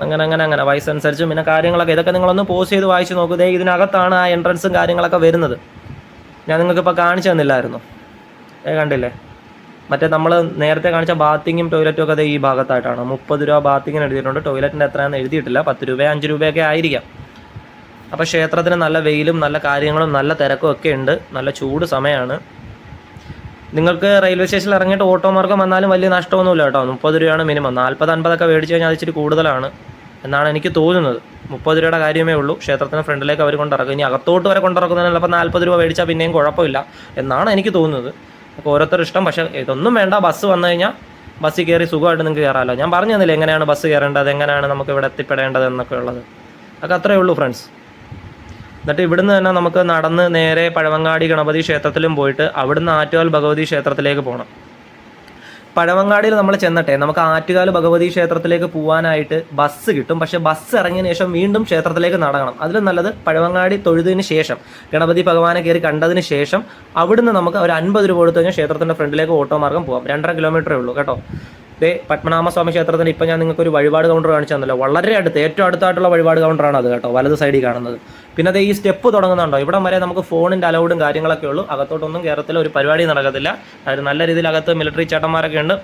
അങ്ങനെ അങ്ങനെ അങ്ങനെ. വയസ്സ് അനുസരിച്ചും പിന്നെ കാര്യങ്ങളൊക്കെ. ഇതൊക്കെ നിങ്ങളൊന്ന് പോസ് ചെയ്ത് വായിച്ച് നോക്കുക ദേ ഇതിനകത്താണ് ആ എൻട്രൻസും കാര്യങ്ങളൊക്കെ വരുന്നത്. ഞാൻ നിങ്ങൾക്കിപ്പോൾ കാണിച്ചു തന്നില്ലായിരുന്നു. ഏ കണ്ടില്ലേ? മറ്റേ നമ്മൾ നേരത്തെ കാണിച്ച ബാത്തിങ്ങും ടോയ്ലറ്റും ഒക്കെ ദേ ഈ ഭാഗത്തായിട്ടാണ്. മുപ്പത് രൂപ ബാത്തിങ്ങിന് എഴുതിയിട്ടുണ്ട്. ടോയ്ലറ്റിന്റെ എത്രയാണെന്ന് എഴുതിയിട്ടില്ല. പത്ത് രൂപ അഞ്ച് രൂപയൊക്കെ ആയിരിക്കാം. അപ്പോൾ ക്ഷേത്രത്തിന് നല്ല വെയിലും നല്ല കാര്യങ്ങളും നല്ല തിരക്കും ഒക്കെ ഉണ്ട്. നല്ല ചൂട് സമയമാണ് നിങ്ങൾക്ക് റെയിൽവേ സ്റ്റേഷനിൽ ഇറങ്ങിയിട്ട് ഓട്ടോ മാർഗം വന്നാലും വലിയ നഷ്ടമൊന്നുമില്ല കേട്ടോ. മുപ്പത് രൂപയാണ് മിനിമം നാൽപ്പത് അൻപതൊക്കെ മേടിച്ച് കഴിഞ്ഞാൽ ഇച്ചിരി കൂടുതലാണ് എന്നാണ് എനിക്ക് തോന്നുന്നത്. മുപ്പത് രൂപയുടെ കാര്യമേ ഉള്ളൂ. ക്ഷേത്രത്തിന് ഫ്രണ്ടിലേക്ക് അവർ കൊണ്ടിറക്കും ഇനി അകത്തോട്ട് വരെ കൊണ്ടിറക്കുന്നതിന് ചിലപ്പോൾ നാൽപ്പത് രൂപ മേടിച്ചാൽ പിന്നെയും കുഴപ്പമില്ല എന്നാണ് എനിക്ക് തോന്നുന്നത്. അപ്പോൾ ഓരോരുത്തർ ഇഷ്ടം. പക്ഷേ ഇതൊന്നും വേണ്ട. ബസ് വന്നു കഴിഞ്ഞാൽ ബസ്സിൽ കയറി സുഖമായിട്ട് നിങ്ങൾക്ക് കയറാമല്ലോ. ഞാൻ പറഞ്ഞു തന്നില്ല എങ്ങനെയാണ് ബസ് കയറേണ്ടത്? എങ്ങനെയാണ് നമുക്ക് ഇവിടെ എത്തിപ്പെടേണ്ടത് എന്നൊക്കെ ഉള്ളത്? അതൊക്കെ അത്രയേ ഉള്ളൂ ഫ്രണ്ട്സ് എന്നിട്ട് ഇവിടുന്ന് തന്നെ നമുക്ക് നടന്ന് നേരെ പഴവങ്ങാടി ഗണപതി ക്ഷേത്രത്തിലും പോയിട്ട് അവിടുന്ന് ആറ്റുകാൽ ഭഗവതി ക്ഷേത്രത്തിലേക്ക് പോകണം പഴവങ്ങാടിയിൽ നമ്മൾ ചെന്നട്ടെ നമുക്ക് ആറ്റുകാൽ ഭഗവതി ക്ഷേത്രത്തിലേക്ക് പോകാനായിട്ട് ബസ് കിട്ടും. പക്ഷേ ബസ് ഇറങ്ങിയതിന് ശേഷം വീണ്ടും ക്ഷേത്രത്തിലേക്ക് നടക്കണം അതിലും നല്ലത് പഴവങ്ങാടി തൊഴുതിന് ശേഷം ഗണപതി ഭഗവാനെ കയറി കണ്ടതിന് ശേഷം അവിടുന്ന് നമുക്ക് ഒരു അൻപത് രൂപ കൊടുത്തു കഴിഞ്ഞാൽ ക്ഷേത്രത്തിന്റെ ഫ്രണ്ടിലേക്ക് ഓട്ടോ മാർഗം പോകാം രണ്ടര കിലോമീറ്ററേ ഉള്ളൂ കേട്ടോ? ദേ പത്മനാഭസ്വാമി ക്ഷേത്രത്തിന് ഇപ്പം ഞാൻ നിങ്ങൾക്ക് ഒരു വഴിപാട് കൗണ്ടർ കാണിച്ചു തന്നല്ലോ. വളരെ അടുത്ത് ഏറ്റവും അടുത്തായിട്ടുള്ള വഴിപാട് കൗണ്ടറാണ് അത് കേട്ടോ വലത് സൈഡിൽ കാണുന്നത്. പിന്നെ അത് ഈ സ്റ്റെപ്പ് തുടങ്ങുന്നുണ്ടോ? ഇവിടം വരെ നമുക്ക് ഫോണിന്റെ അലൗഡും കാര്യങ്ങളൊക്കെ ഉള്ളൂ. അകത്തോട്ടൊന്നും കേരളത്തിൽ ഒരു പരിപാടി നടക്കത്തില്ല. അതായത് നല്ല രീതിയിൽ അകത്ത് മിലിറ്ററി ചേട്ടന്മാരൊക്കെ ഉണ്ട്.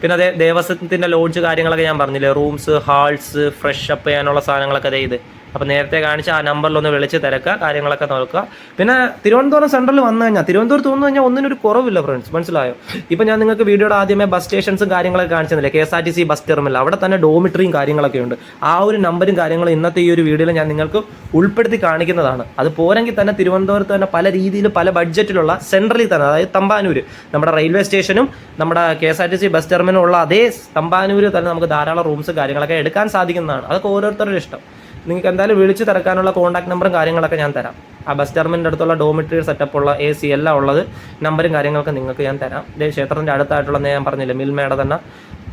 പിന്നെ അതേ ദേവസ്വത്തിന്റെ ലോഡ്ജ് കാര്യങ്ങളൊക്കെ ഞാൻ പറഞ്ഞില്ലേ? റൂംസ് ഹാൾസ് ഫ്രഷ് അപ്പ് ചെയ്യാനുള്ള സാധനങ്ങളൊക്കെ ദേ ഇത്. അപ്പോൾ നേരത്തെ കാണിച്ച ആ നമ്പറിലൊന്ന് വിളിച്ച് തിരക്കുക കാര്യങ്ങളൊക്കെ നോക്കുക. പിന്നെ തിരുവനന്തപുരം സെൻട്രൽ വന്നു കഴിഞ്ഞാൽ തിരുവനന്തപുരത്ത് വന്നു കഴിഞ്ഞാൽ ഒരു കുറവില്ല ഫ്രണ്ട്സ് മനസ്സിലായോ? ഇപ്പോൾ ഞാൻ നിങ്ങൾക്ക് വീഡിയോയുടെ ആദ്യമേ ബസ് സ്റ്റേഷൻസും കാര്യങ്ങളൊക്കെ കാണിച്ചതല്ലേ K S R T C bus terminal അവിടെ തന്നെ ഡോമിറ്ററിയും കാര്യങ്ങളൊക്കെ ഉണ്ട്. ആ ഒരു നമ്പറും കാര്യങ്ങളും ഇന്നത്തെ ഈ ഒരു വീഡിയോയിൽ ഞാൻ നിങ്ങൾക്ക് ഉൾപ്പെടുത്തി കാണിക്കുന്നതാണ്. അത് പോരെങ്കിൽ തന്നെ തിരുവനന്തപുരത്ത് തന്നെ പല രീതിയിൽ പല ബഡ്ജറ്റിലുള്ള സെൻട്രലിൽ തന്നെ അതായത് തമ്പാനൂർ നമ്മുടെ റെയിൽവേ സ്റ്റേഷനും നമ്മുടെ K S R T C bus ടെർമിനലും ഉള്ള അതേ തമ്പാനൂർ തന്നെ നമുക്ക് ധാരാളം റൂംസ് കാര്യങ്ങളൊക്കെ എടുക്കാൻ സാധിക്കുന്നതാണ്. അതൊക്കെ ഓരോരുത്തരുടെ ഇഷ്ടം. നിങ്ങൾക്ക് എന്തായാലും വിളിച്ച് തിരക്കാനുള്ള കോൺടാക്ട് നമ്പറും കാര്യങ്ങളൊക്കെ ഞാൻ തരാം. ആ ബസ് ടെർമിന്റെ അടുത്തുള്ള ഡോമിറ്ററി സെറ്റപ്പ് ഉള്ള എ സി എല്ലാം ഉള്ളത് നമ്പറും കാര്യങ്ങളൊക്കെ നിങ്ങൾക്ക് ഞാൻ തരാം. ഇതേ ക്ഷേത്രത്തിന്റെ അടുത്തായിട്ടുള്ള ഞാൻ പറഞ്ഞില്ലേ മിൽമയുടെ തന്നെ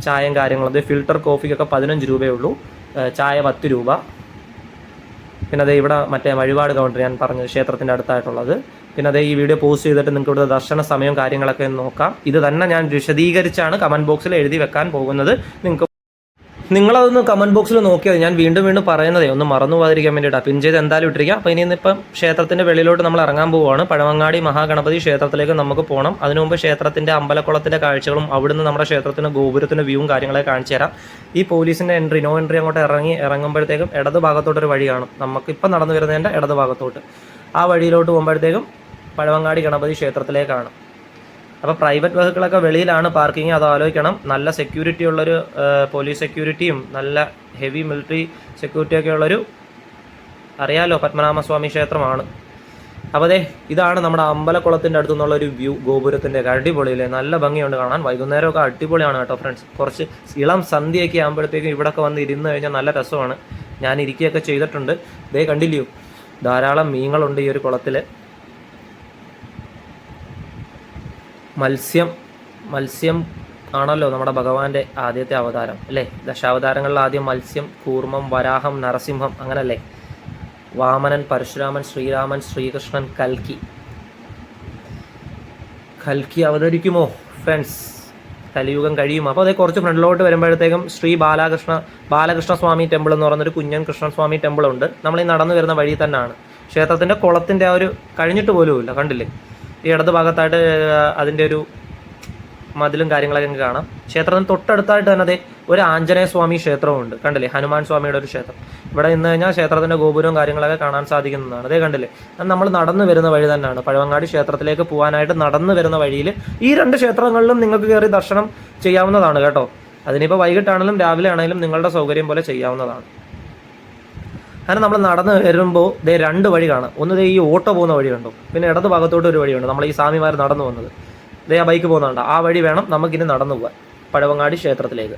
ചായയും കാര്യങ്ങളും. ഇത് ഫിൽറ്റർ കോഫിക്കൊക്കെ പതിനഞ്ച് രൂപയേ ഉള്ളൂ. ചായ പത്ത് രൂപ. പിന്നെ അതേ ഇവിടെ മറ്റേ വഴിപാട് കൗണ്ടർ ഞാൻ പറഞ്ഞത് ക്ഷേത്രത്തിന്റെ അടുത്തായിട്ടുള്ളത്. പിന്നെ അതേ ഈ വീഡിയോ പോസ്റ്റ് ചെയ്തിട്ട് നിങ്ങൾക്ക് ഇവിടെ ദർശന സമയവും കാര്യങ്ങളൊക്കെ നോക്കാം. ഇത് തന്നെ ഞാൻ വിശദീകരിച്ചാണ് കമന്റ് ബോക്സിൽ എഴുതി വെക്കാൻ പോകുന്നത്. നിങ്ങൾക്ക് നിങ്ങളതൊന്ന് കമന്റ് ബോക്സിൽ നോക്കിയത് ഞാൻ വീണ്ടും വീണ്ടും പറയുന്നതേ ഒന്ന് മറന്നു പോകാതിരിക്കാൻ വേണ്ടിയിട്ടാണ് പിൻ ചെയ്ത് എന്തായാലും ഇട്ടിരിക്കുക അപ്പോൾ ഇനി ഇന്നിപ്പം ക്ഷേത്രത്തിന്റെ വെളിയിലോട്ട് നമ്മൾ ഇറങ്ങാൻ പോവുകയാണ്. പഴവങ്ങാടി മഹാഗണപതി ക്ഷേത്രത്തിലേക്ക് നമുക്ക് പോകണം അതിനു മുമ്പ് ക്ഷേത്രത്തിന്റെ അമ്പലക്കുളത്തിന്റെ കാഴ്ചകളും അവിടുന്ന് നമ്മുടെ ക്ഷേത്രത്തിന്റെ ഗോപുരത്തിന്റെ വ്യൂവും കാര്യങ്ങളെ കാണിച്ചു തരാം. ഈ പോലീസിന്റെ എൻട്രി നോ എൻട്രി അങ്ങോട്ട് ഇറങ്ങി ഇറങ്ങുമ്പോഴത്തേക്കും ഇടത് ഭാഗത്തോട്ടൊരു വഴി കാണും. നമുക്കിപ്പം നടന്നു വരുന്നതിന്റെ ഇടത് ഭാഗത്തോട്ട്. ആ വഴിയിലോട്ട് പോകുമ്പോഴത്തേക്കും പഴവങ്ങാടി ഗണപതി ക്ഷേത്രത്തിലേക്കാണ് അപ്പോൾ പ്രൈവറ്റ് വെഹിക്കിളൊക്കെ വെളിയിലാണ് പാർക്കിംഗ് അത് ആലോചിക്കണം. നല്ല സെക്യൂരിറ്റി ഉള്ളൊരു പോലീസ് സെക്യൂരിറ്റിയും നല്ല ഹെവി മിലിറ്ററി സെക്യൂരിറ്റിയൊക്കെ ഉള്ളൊരു അറിയാലോ പത്മനാഭസ്വാമി ക്ഷേത്രമാണ്. അപ്പോൾ അതെ ഇതാണ് നമ്മുടെ അമ്പലക്കുളത്തിന്റെ അടുത്തു നിന്നുള്ള ഒരു വ്യൂ ഗോപുരത്തിന്റെ അടിപൊളിയിലെ നല്ല ഭംഗിയുണ്ട് കാണാൻ. വൈകുന്നേരമൊക്കെ അടിപൊളിയാണ് കേട്ടോ ഫ്രണ്ട്സ് കുറച്ച് ഇളം സന്ധ്യയൊക്കെ ആകുമ്പോഴത്തേക്കും ഇവിടെയൊക്കെ വന്ന് ഇരുന്ന് കഴിഞ്ഞാൽ നല്ല രസമാണ്. ഞാൻ ഇരിക്കുകയൊക്കെ ചെയ്തിട്ടുണ്ട്. ദേ കണ്ടില്ലയോ? ധാരാളം മീനുകളുണ്ട് ഈ ഒരു കുളത്തിൽ മത്സ്യം മത്സ്യം ആണല്ലോ നമ്മുടെ ഭഗവാന്റെ ആദ്യത്തെ അവതാരം അല്ലേ? ദശാവതാരങ്ങളിൽ ആദ്യം മത്സ്യം കൂർമ്മം വരാഹം നരസിംഹം അങ്ങനല്ലേ? വാമനൻ പരശുരാമൻ ശ്രീരാമൻ ശ്രീകൃഷ്ണൻ കൽക്കി. കൽക്കി അവതരിക്കുമോ ഫ്രണ്ട്സ് കലിയുഗം കഴിയും. അപ്പോൾ അതേ കുറച്ച് ഫ്രണ്ടിലോട്ട് വരുമ്പോഴത്തേക്കും ശ്രീ ബാലകൃഷ്ണ ബാലകൃഷ്ണ സ്വാമി ടെമ്പിൾ എന്ന് പറയുന്നൊരു കുഞ്ഞൻ കൃഷ്ണസ്വാമി ടെമ്പിൾ ഉണ്ട്. നമ്മൾ ഈ നടന്നു വരുന്ന വഴി തന്നെയാണ്. ക്ഷേത്രത്തിന്റെ കുളത്തിന്റെ ആ ഒരു കഴിഞ്ഞിട്ട് പോലും ഇല്ല കണ്ടില്ലേ? ഇടത് ഭാഗത്തായിട്ട് അതിന്റെ ഒരു മതിലും കാര്യങ്ങളൊക്കെ നിങ്ങൾക്ക് കാണാം. ക്ഷേത്രത്തിന് തൊട്ടടുത്തായിട്ട് തന്നെ അതെ ഒരു ആഞ്ജനേയ സ്വാമി ക്ഷേത്രമുണ്ട് കണ്ടില്ലേ? ഹനുമാൻ സ്വാമിയുടെ ഒരു ക്ഷേത്രം. ഇവിടെ നിന്ന് കഴിഞ്ഞാൽ ക്ഷേത്രത്തിന്റെ ഗോപുരവും കാര്യങ്ങളൊക്കെ കാണാൻ സാധിക്കുന്നതാണ്. അതേ കണ്ടില്ലേ? അത് നമ്മൾ നടന്നു വരുന്ന വഴി തന്നെയാണ്. പഴവങ്ങാടി ക്ഷേത്രത്തിലേക്ക് പോകാനായിട്ട് നടന്നു വരുന്ന വഴിയിൽ ഈ രണ്ട് ക്ഷേത്രങ്ങളിലും നിങ്ങൾക്ക് കയറി ദർശനം ചെയ്യാവുന്നതാണ് കേട്ടോ. അതിനിപ്പോൾ വൈകിട്ടാണെങ്കിലും രാവിലെ ആണെങ്കിലും നിങ്ങളുടെ സൗകര്യം പോലെ ചെയ്യാവുന്നതാണ്. അങ്ങനെ നമ്മൾ നടന്ന് വരുമ്പോൾ ദേ രണ്ട് വഴി കാണാം. ഒന്ന് ദേ ഈ ഓട്ടോ പോകുന്ന വഴി കണ്ടു. പിന്നെ ഇടത് ഭാഗത്തോട്ട് ഒരു വഴിയുണ്ട് നമ്മൾ ഈ സ്വാമിമാർ നടന്നു വന്നത്. ദേ ആ ബൈക്ക് പോകുന്നുണ്ട് ആ വഴി വേണം നമുക്കിനി നടന്നു പോകാൻ പഴവങ്ങാടി ക്ഷേത്രത്തിലേക്ക്.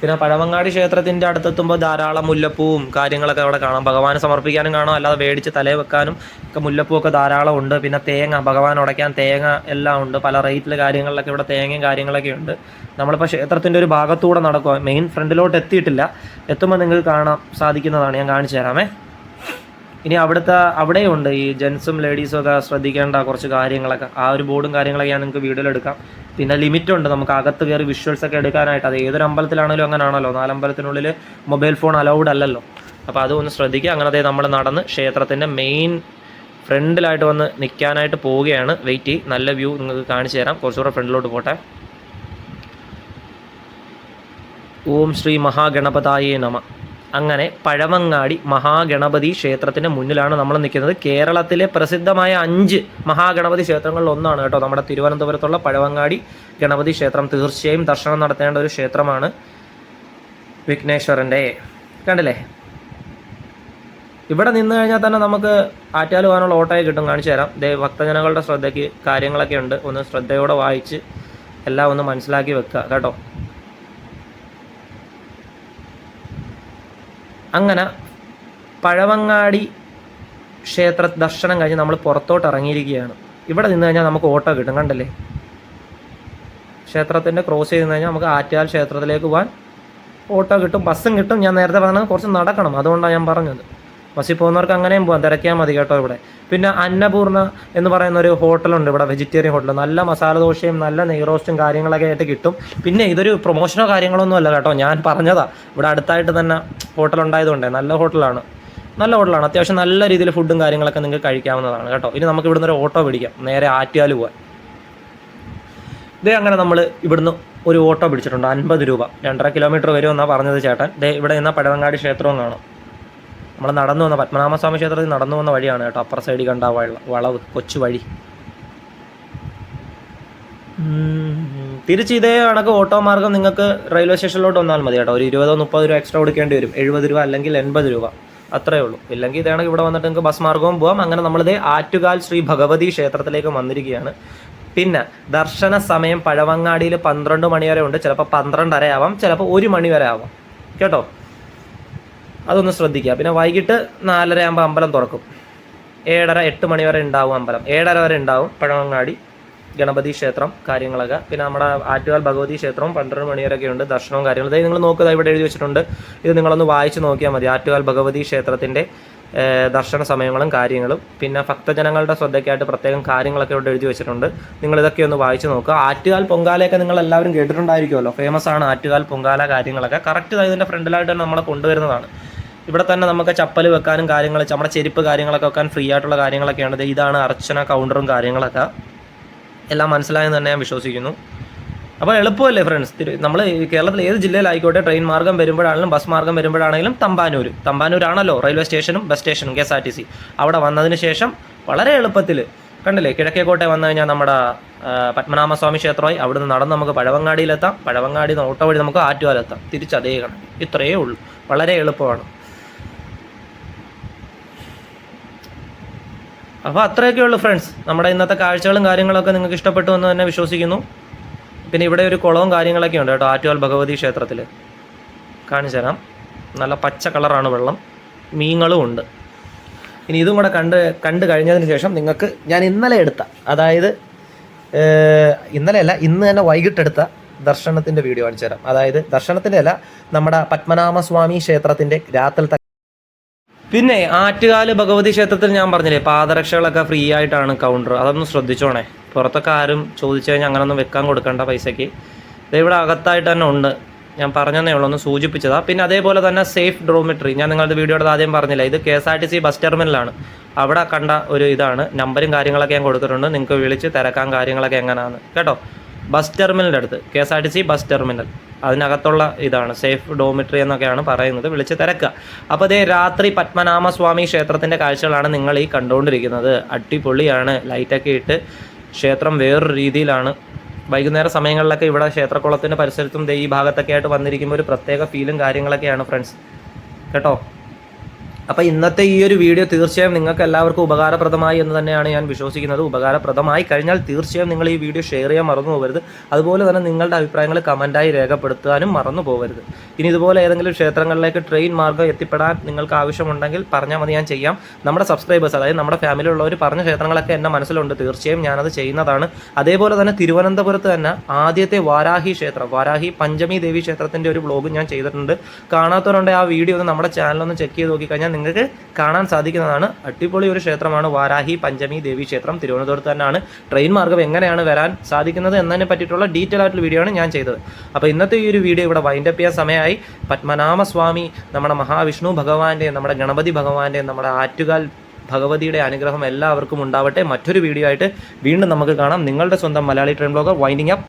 പിന്നെ പഴവങ്ങാടി ക്ഷേത്രത്തിന്റെ അടുത്തെത്തുമ്പോൾ ധാരാളം മുല്ലപ്പൂവും കാര്യങ്ങളൊക്കെ അവിടെ കാണാം. ഭഗവാന് സമർപ്പിക്കാനും കാണാം. അല്ലാതെ മേടിച്ച് തലേ വെക്കാനും ഒക്കെ മുല്ലപ്പൂവൊക്കെ ധാരാളം ഉണ്ട്. പിന്നെ തേങ്ങ ഭഗവാൻ ഉടയ്ക്കാൻ തേങ്ങ എല്ലാം ഉണ്ട്. പല റേറ്റിൽ കാര്യങ്ങളിലൊക്കെ ഇവിടെ തേങ്ങയും കാര്യങ്ങളൊക്കെ ഉണ്ട്. നമ്മളിപ്പോൾ ക്ഷേത്രത്തിന്റെ ഒരു ഭാഗത്തൂടെ നടക്കുക മെയിൻ ഫ്രണ്ടിലോട്ട് എത്തിയിട്ടില്ല. എത്തുമ്പോൾ നിങ്ങൾക്ക് കാണാൻ സാധിക്കുന്നതാണ്. ഞാൻ കാണിച്ചു തരാമേ. ഇനി അവിടുത്തെ അവിടെയുണ്ട് ഈ ജെൻസും ലേഡീസും ഒക്കെ ശ്രദ്ധിക്കേണ്ട കുറച്ച് കാര്യങ്ങളൊക്കെ. ആ ഒരു ബോർഡും കാര്യങ്ങളൊക്കെ ഞാൻ നിങ്ങൾക്ക് വീഡിയോയിൽ എടുക്കാം. പിന്നെ ലിമിറ്റ് ഉണ്ട്. നമുക്ക് അകത്ത് കയറി വിഷ്വൽസ് ഒക്കെ എടുക്കാനായിട്ട്. അത് ഏതൊരു അമ്പലത്തിലാണെങ്കിലും അങ്ങനെയാണല്ലോ നാലമ്പലത്തിനുള്ളിൽ മൊബൈൽ ഫോൺ അലൗഡ് അല്ലല്ലോ. അപ്പോൾ അതൊന്ന് ശ്രദ്ധിക്കുക. അങ്ങനെ അതേ നമ്മൾ നടന്ന് ക്ഷേത്രത്തിന്റെ മെയിൻ ഫ്രണ്ടിലായിട്ട് വന്ന് നിൽക്കാനായിട്ട് പോവുകയാണ്. വെയിറ്റ് ചെയ്യും നല്ല വ്യൂ നിങ്ങൾക്ക് കാണിച്ചു തരാം. കുറച്ചുകൂടെ ഫ്രണ്ടിലോട്ട് പോട്ടെ. ഓം ശ്രീ മഹാഗണപതായേ നമ. അങ്ങനെ പഴമങ്ങാടി മഹാഗണപതി ക്ഷേത്രത്തിന് മുന്നിലാണ് നമ്മൾ നിൽക്കുന്നത്. കേരളത്തിലെ പ്രസിദ്ധമായ അഞ്ച് മഹാഗണപതി ക്ഷേത്രങ്ങളിൽ ഒന്നാണ് കേട്ടോ. നമ്മുടെ തിരുവനന്തപുരത്തുള്ള പഴവങ്ങാടി ഗണപതി ക്ഷേത്രം തീർച്ചയായും ദർശനം നടത്തേണ്ട ഒരു ക്ഷേത്രമാണ് വിഘ്നേശ്വരന്റെ കണ്ടില്ലേ? ഇവിടെ നിന്ന് കഴിഞ്ഞാൽ തന്നെ നമുക്ക് ആറ്റാൽ പോകാനുള്ള ഓട്ടോയെ കിട്ടും. കാണിച്ചു തരാം. ദേ ഭക്തജനങ്ങളുടെ ശ്രദ്ധയ്ക്ക് കാര്യങ്ങളൊക്കെ ഉണ്ട്. ഒന്ന് ശ്രദ്ധയോടെ വായിച്ച് എല്ലാം ഒന്ന് മനസ്സിലാക്കി വെക്കുക കേട്ടോ. അങ്ങനെ പഴവങ്ങാടി ക്ഷേത്ര ദർശനം കഴിഞ്ഞ് നമ്മൾ പുറത്തോട്ട് ഇറങ്ങിയിരിക്കുകയാണ് ഇവിടെ നിന്ന് കഴിഞ്ഞാൽ നമുക്ക് ഓട്ടോ കിട്ടും കണ്ടല്ലേ? ക്ഷേത്രത്തിന്റെ ക്രോസ് ചെയ്ത് കഴിഞ്ഞാൽ നമുക്ക് ആറ്റാൽ ക്ഷേത്രത്തിലേക്ക് പോകാൻ ഓട്ടോ കിട്ടും ബസ്സും കിട്ടും. ഞാൻ നേരത്തെ പറഞ്ഞത് കുറച്ച് നടക്കണം അതുകൊണ്ടാണ് ഞാൻ പറഞ്ഞത്. ബസ്സിൽ പോകുന്നവർക്ക് അങ്ങനെയും പോകാം തിരക്കിയാൽ മതി കേട്ടോ ഇവിടെ. പിന്നെ അന്നപൂർണ എന്ന് പറയുന്ന ഒരു ഹോട്ടലുണ്ട് ഇവിടെ വെജിറ്റേറിയൻ ഹോട്ടൽ. നല്ല മസാല ദോശയും നല്ല നെയ് റോസ്റ്റും കാര്യങ്ങളൊക്കെ ആയിട്ട് കിട്ടും. പിന്നെ ഇതൊരു പ്രൊമോഷനോ കാര്യങ്ങളൊന്നും അല്ല കേട്ടോ. ഞാൻ പറഞ്ഞതാ. ഇവിടെ അടുത്തായിട്ട് തന്നെ ഹോട്ടൽ ഉണ്ടായതുകൊണ്ട് നല്ല ഹോട്ടലാണ്. നല്ല ഹോട്ടലാണ്. അത്യാവശ്യം നല്ല രീതിയിൽ ഫുഡും കാര്യങ്ങളൊക്കെ നിങ്ങൾക്ക് കഴിക്കാവുന്നതാണ് കേട്ടോ. ഇനി നമുക്ക് ഇവിടുന്ന് ഒരു ഓട്ടോ പിടിക്കാം. നേരെ ആറ്റുകാൽ പോകാൻ ഇതേ അങ്ങനെ നമ്മൾ ഇവിടുന്ന് ഒരു ഓട്ടോ പിടിച്ചിട്ടുണ്ട്. അൻപത് രൂപ. രണ്ടര കിലോമീറ്റർ വരുമെന്നാണ് പറഞ്ഞത് ചേട്ടൻ. ദേ ഇവിടെ നിന്നാൽ പഴവങ്ങാടി ക്ഷേത്രവും കാണാം. നമ്മൾ നടന്നു വന്ന പത്മനാഭസ്വാമി ക്ഷേത്രത്തിൽ നടന്നു വന്ന വഴിയാണ് കേട്ടോ. അപ്പുറ സൈഡിൽ കണ്ട വള വളവ് കൊച്ചു വഴി. തിരിച്ച് ഇതേ കണക്ക് ഓട്ടോ മാർഗം നിങ്ങൾക്ക് റെയിൽവേ സ്റ്റേഷനിലോട്ട് വന്നാൽ മതി കേട്ടോ. ഒരു ഇരുപതോ മുപ്പത് രൂപ എക്സ്ട്രാ കൊടുക്കേണ്ടി വരും. എഴുപത് രൂപ അല്ലെങ്കിൽ എൺപത് രൂപ. അത്രേ ഉള്ളൂ. ഇല്ലെങ്കിൽ ഇതേ കണക്ക് ഇവിടെ വന്നിട്ട് നിങ്ങൾക്ക് ബസ് മാർഗവും പോകാം അങ്ങനെ നമ്മളിത് ആറ്റുകാൽ ശ്രീ ഭഗവതി ക്ഷേത്രത്തിലേക്ക് വന്നിരിക്കുകയാണ്. പിന്നെ ദർശന സമയം പഴവങ്ങാടിയിൽ പന്ത്രണ്ട് മണി വരെ ഉണ്ട്. ചിലപ്പോൾ പന്ത്രണ്ടര ആവാം ചിലപ്പോൾ ഒരു മണി വരെ ആവാം. കേട്ടോ? അതൊന്ന് ശ്രദ്ധിക്കുക. പിന്നെ വൈകിട്ട് നാലര ആകുമ്പോൾ അമ്പലം തുറക്കും. ഏഴര എട്ട് മണി വരെ ഉണ്ടാവും അമ്പലം. ഏഴര വരെ ഉണ്ടാവും. പഴവങ്ങാടി ഗണപതി ക്ഷേത്രം കാര്യങ്ങളൊക്കെ. പിന്നെ നമ്മുടെ ആറ്റുകാൽ ഭഗവതി ക്ഷേത്രവും പന്ത്രണ്ട് മണി വരെയൊക്കെ ഉണ്ട്. ദർശനവും കാര്യങ്ങളും. ഇതായി നിങ്ങൾ നോക്കുക ഇവിടെ എഴുതി വെച്ചിട്ടുണ്ട്. ഇത് നിങ്ങളൊന്ന് വായിച്ച് നോക്കിയാൽ മതി. ആറ്റുകാൽ ഭഗവതി ക്ഷേത്രത്തിന്റെ ദർശന സമയങ്ങളും കാര്യങ്ങളും. പിന്നെ ഭക്തജനങ്ങളുടെ ശ്രദ്ധയ്ക്കായിട്ട് പ്രത്യേകം കാര്യങ്ങളൊക്കെ ഇവിടെ എഴുതി വെച്ചിട്ടുണ്ട്. നിങ്ങൾ ഇതൊക്കെ ഒന്ന് വായിച്ച് നോക്കുക ആറ്റുകാൽ പൊങ്കാലയൊക്കെ നിങ്ങൾ എല്ലാവരും കേട്ടിട്ടുണ്ടായിരിക്കുമല്ലോ. ഫേമസ് ആണ് ആറ്റുകാൽ പൊങ്കാല കാര്യങ്ങളൊക്കെ. കറക്റ്റ് ഇതിന്റെ ഫ്രണ്ടിലായിട്ട് തന്നെ നമ്മളെ കൊണ്ടുവരുന്നതാണ്. ഇവിടെ തന്നെ നമുക്ക് ചപ്പൽ വെക്കാനും കാര്യങ്ങൾ നമ്മുടെ ചെരുപ്പ് കാര്യങ്ങളൊക്കെ വെക്കാൻ ഫ്രീ ആയിട്ടുള്ള കാര്യങ്ങളൊക്കെയാണ് ഇതാണ് അർച്ചന കൗണ്ടറും കാര്യങ്ങളൊക്കെ. എല്ലാം മനസ്സിലായെന്ന് തന്നെ ഞാൻ വിശ്വസിക്കുന്നു. അപ്പോൾ എളുപ്പമല്ലേ ഫ്രണ്ട്സ് നമ്മൾ കേരളത്തിൽ ഏത് ജില്ലയിലായിക്കോട്ടെ ട്രെയിൻ മാർഗം വരുമ്പോഴാണെങ്കിലും ബസ് മാർഗം വരുമ്പോഴാണെങ്കിലും തമ്പാനൂർ തമ്പാനൂരാണല്ലോ റെയിൽവേ സ്റ്റേഷനും ബസ് സ്റ്റേഷനും K S R T C. അവിടെ വന്നതിന് ശേഷം വളരെ എളുപ്പത്തിൽ കണ്ടില്ലേ കിഴക്കേക്കോട്ടെ വന്നു കഴിഞ്ഞാൽ നമ്മുടെ പത്മനാഭസ്വാമി ക്ഷേത്രമായി അവിടുന്ന് നടന്ന് നമുക്ക് പഴവങ്ങാടിയിലെത്താം. പഴവങ്ങാടി ഓട്ടോ വഴി നമുക്ക് ആറ്റുകാലെത്താം. തിരിച്ച് അതേ കണക്ക്. ഇത്രയേ ഉള്ളൂ. വളരെ എളുപ്പമാണ്. അപ്പോൾ അത്രയൊക്കെ ഉള്ളൂ ഫ്രണ്ട്സ് നമ്മുടെ ഇന്നത്തെ കാഴ്ചകളും കാര്യങ്ങളൊക്കെ നിങ്ങൾക്ക് ഇഷ്ടപ്പെട്ടു എന്ന് തന്നെ വിശ്വസിക്കുന്നു. പിന്നെ ഇവിടെ ഒരു കുളവും കാര്യങ്ങളൊക്കെ ഉണ്ട് കേട്ടോ ആറ്റുകാൽ ഭഗവതി ക്ഷേത്രത്തിൽ കാണിച്ചു തരാം. നല്ല പച്ച കളറാണ് വെള്ളം. മീനുകളും ഉണ്ട്. ഇനി ഇതും കൂടെ കണ്ട് കണ്ട് കഴിഞ്ഞതിന് ശേഷം നിങ്ങൾക്ക് ഞാൻ ഇന്നലെ എടുത്ത അതായത് ഇന്നലെയല്ല ഇന്ന് തന്നെ വൈകിട്ടെടുത്ത ദർശനത്തിന്റെ വീഡിയോ കാണിച്ചു തരാം. അതായത് ദർശനത്തിന്റെ അല്ല നമ്മുടെ പത്മനാഭസ്വാമി ക്ഷേത്രത്തിന്റെ രാത്രിത്തെ പിന്നെ ആറ്റുകാൽ ഭഗവതി ക്ഷേത്രത്തിൽ ഞാൻ പറഞ്ഞില്ലേ പാദരക്ഷകളൊക്കെ ഫ്രീ ആയിട്ടാണ് കൗണ്ടർ അതൊന്ന് ശ്രദ്ധിച്ചോണേ. പുറത്തൊക്കെ ആരും ചോദിച്ചു കഴിഞ്ഞാൽ അങ്ങനൊന്നും വെക്കാൻ കൊടുക്കണ്ട പൈസയ്ക്ക് ഇവിടെ അകത്തായിട്ട് തന്നെ ഉണ്ട്. ഞാൻ പറഞ്ഞതേ ഉള്ളൂ ഒന്ന് സൂചിപ്പിച്ചതാ. പിന്നെ അതേപോലെ തന്നെ സേഫ് ഡ്രോമെട്രി ഞാൻ നിങ്ങളുടെ വീഡിയോയുടെ ആദ്യം പറഞ്ഞില്ല ഇത് K S R T C bus ടെർമിനലാണ് അവിടെ കണ്ട ഒരു ഇതാണ്. നമ്പരും കാര്യങ്ങളൊക്കെ ഞാൻ കൊടുത്തിട്ടുണ്ട്. നിങ്ങൾക്ക് വിളിച്ച് തിരക്കാൻ കാര്യങ്ങളൊക്കെ എങ്ങനെയാണ് കേട്ടോ? ബസ് ടെർമിനലിന്റെ അടുത്ത് K S R T C bus terminal അതിനകത്തുള്ള ഇതാണ് സേഫ് ഡോമിട്രി എന്നൊക്കെയാണ് പറയുന്നത്. വിളിച്ച് തിരക്കുക. അപ്പോൾ അതേ രാത്രി പത്മനാഭസ്വാമി ക്ഷേത്രത്തിന്റെ കാഴ്ചകളാണ് നിങ്ങൾ ഈ കണ്ടുകൊണ്ടിരിക്കുന്നത്. അടിപൊളിയാണ്. ലൈറ്റൊക്കെ ഇട്ട് ക്ഷേത്രം വേറൊരു രീതിയിലാണ്. വൈകുന്നേര സമയങ്ങളിലൊക്കെ ഇവിടെ ക്ഷേത്രക്കുളത്തിന്റെ പരിസരത്തും ഈ ഭാഗത്തൊക്കെ ആയിട്ട് വന്നിരിക്കുമ്പോൾ ഒരു പ്രത്യേക ഫീലും കാര്യങ്ങളൊക്കെയാണ് ഫ്രണ്ട്സ് കേട്ടോ? അപ്പോൾ ഇന്നത്തെ ഈ ഒരു വീഡിയോ തീർച്ചയായും നിങ്ങൾക്ക് എല്ലാവർക്കും ഉപകാരപ്രദമായി എന്ന് തന്നെയാണ് ഞാൻ വിശ്വസിക്കുന്നത്. ഉപകാരപ്രദമായി കഴിഞ്ഞാൽ തീർച്ചയായും നിങ്ങൾ ഈ വീഡിയോ ഷെയർ ചെയ്യാൻ മറന്നു പോകരുത്. അതുപോലെ തന്നെ നിങ്ങളുടെ അഭിപ്രായങ്ങൾ കമന്റായി രേഖപ്പെടുത്താനും മറന്നു പോകരുത്. ഇനി ഇതുപോലെ ഏതെങ്കിലും ക്ഷേത്രങ്ങളിലേക്ക് ട്രെയിൻ മാർഗം എത്തിപ്പെടാൻ നിങ്ങൾക്ക് ആവശ്യമുണ്ടെങ്കിൽ പറഞ്ഞാൽ മതി ഞാൻ ചെയ്യാം. നമ്മുടെ സബ്സ്ക്രൈബേഴ്സ് അതായത് നമ്മുടെ ഫാമിലിയുള്ളവർ പറഞ്ഞ ക്ഷേത്രങ്ങളൊക്കെ എന്റെ മനസ്സിലുണ്ട്. തീർച്ചയായും ഞാനത് ചെയ്യുന്നതാണ്. അതേപോലെ തന്നെ തിരുവനന്തപുരത്ത് തന്നെ ആദ്യത്തെ വാരാഹി ക്ഷേത്രം വാരാഹി പഞ്ചമി ദേവി ക്ഷേത്രത്തിന്റെ ഒരു ബ്ലോഗ് ഞാൻ ചെയ്തിട്ടുണ്ട്. കാണാത്തവരുണ്ട് ആ വീഡിയോ ഒന്ന് നമ്മുടെ ചാനലൊന്ന് ചെക്ക് ചെയ്ത് നോക്കിക്കഴിഞ്ഞാൽ നിങ്ങൾക്ക് കാണാൻ സാധിക്കുന്നതാണ്. അടിപൊളി ഒരു ക്ഷേത്രമാണ് വാരാഹി പഞ്ചമി ദേവി ക്ഷേത്രം. തിരുവനന്തപുരത്ത് തന്നെയാണ് ട്രെയിൻ മാർഗം എങ്ങനെയാണ് വരാൻ സാധിക്കുന്നത് എന്നതിനെ പറ്റിയിട്ടുള്ള ഡീറ്റെയിൽ ആയിട്ടുള്ള വീഡിയോ ആണ് ഞാൻ ചെയ്തത്. അപ്പോൾ ഇന്നത്തെ ഈ ഒരു വീഡിയോ ഇവിടെ വൈൻഡപ്പ് ചെയ്യാൻ സമയമായി. പത്മനാഭസ്വാമി നമ്മുടെ മഹാവിഷ്ണു ഭഗവാന്റെ നമ്മുടെ ഗണപതി ഭഗവാന്റെ നമ്മുടെ ആറ്റുകാൽ ഭഗവതിയുടെ അനുഗ്രഹം എല്ലാവർക്കും ഉണ്ടാവട്ടെ. മറ്റൊരു വീഡിയോ ആയിട്ട് വീണ്ടും നമുക്ക് കാണാം. നിങ്ങളുടെ സ്വന്തം Malayali train blogger winding up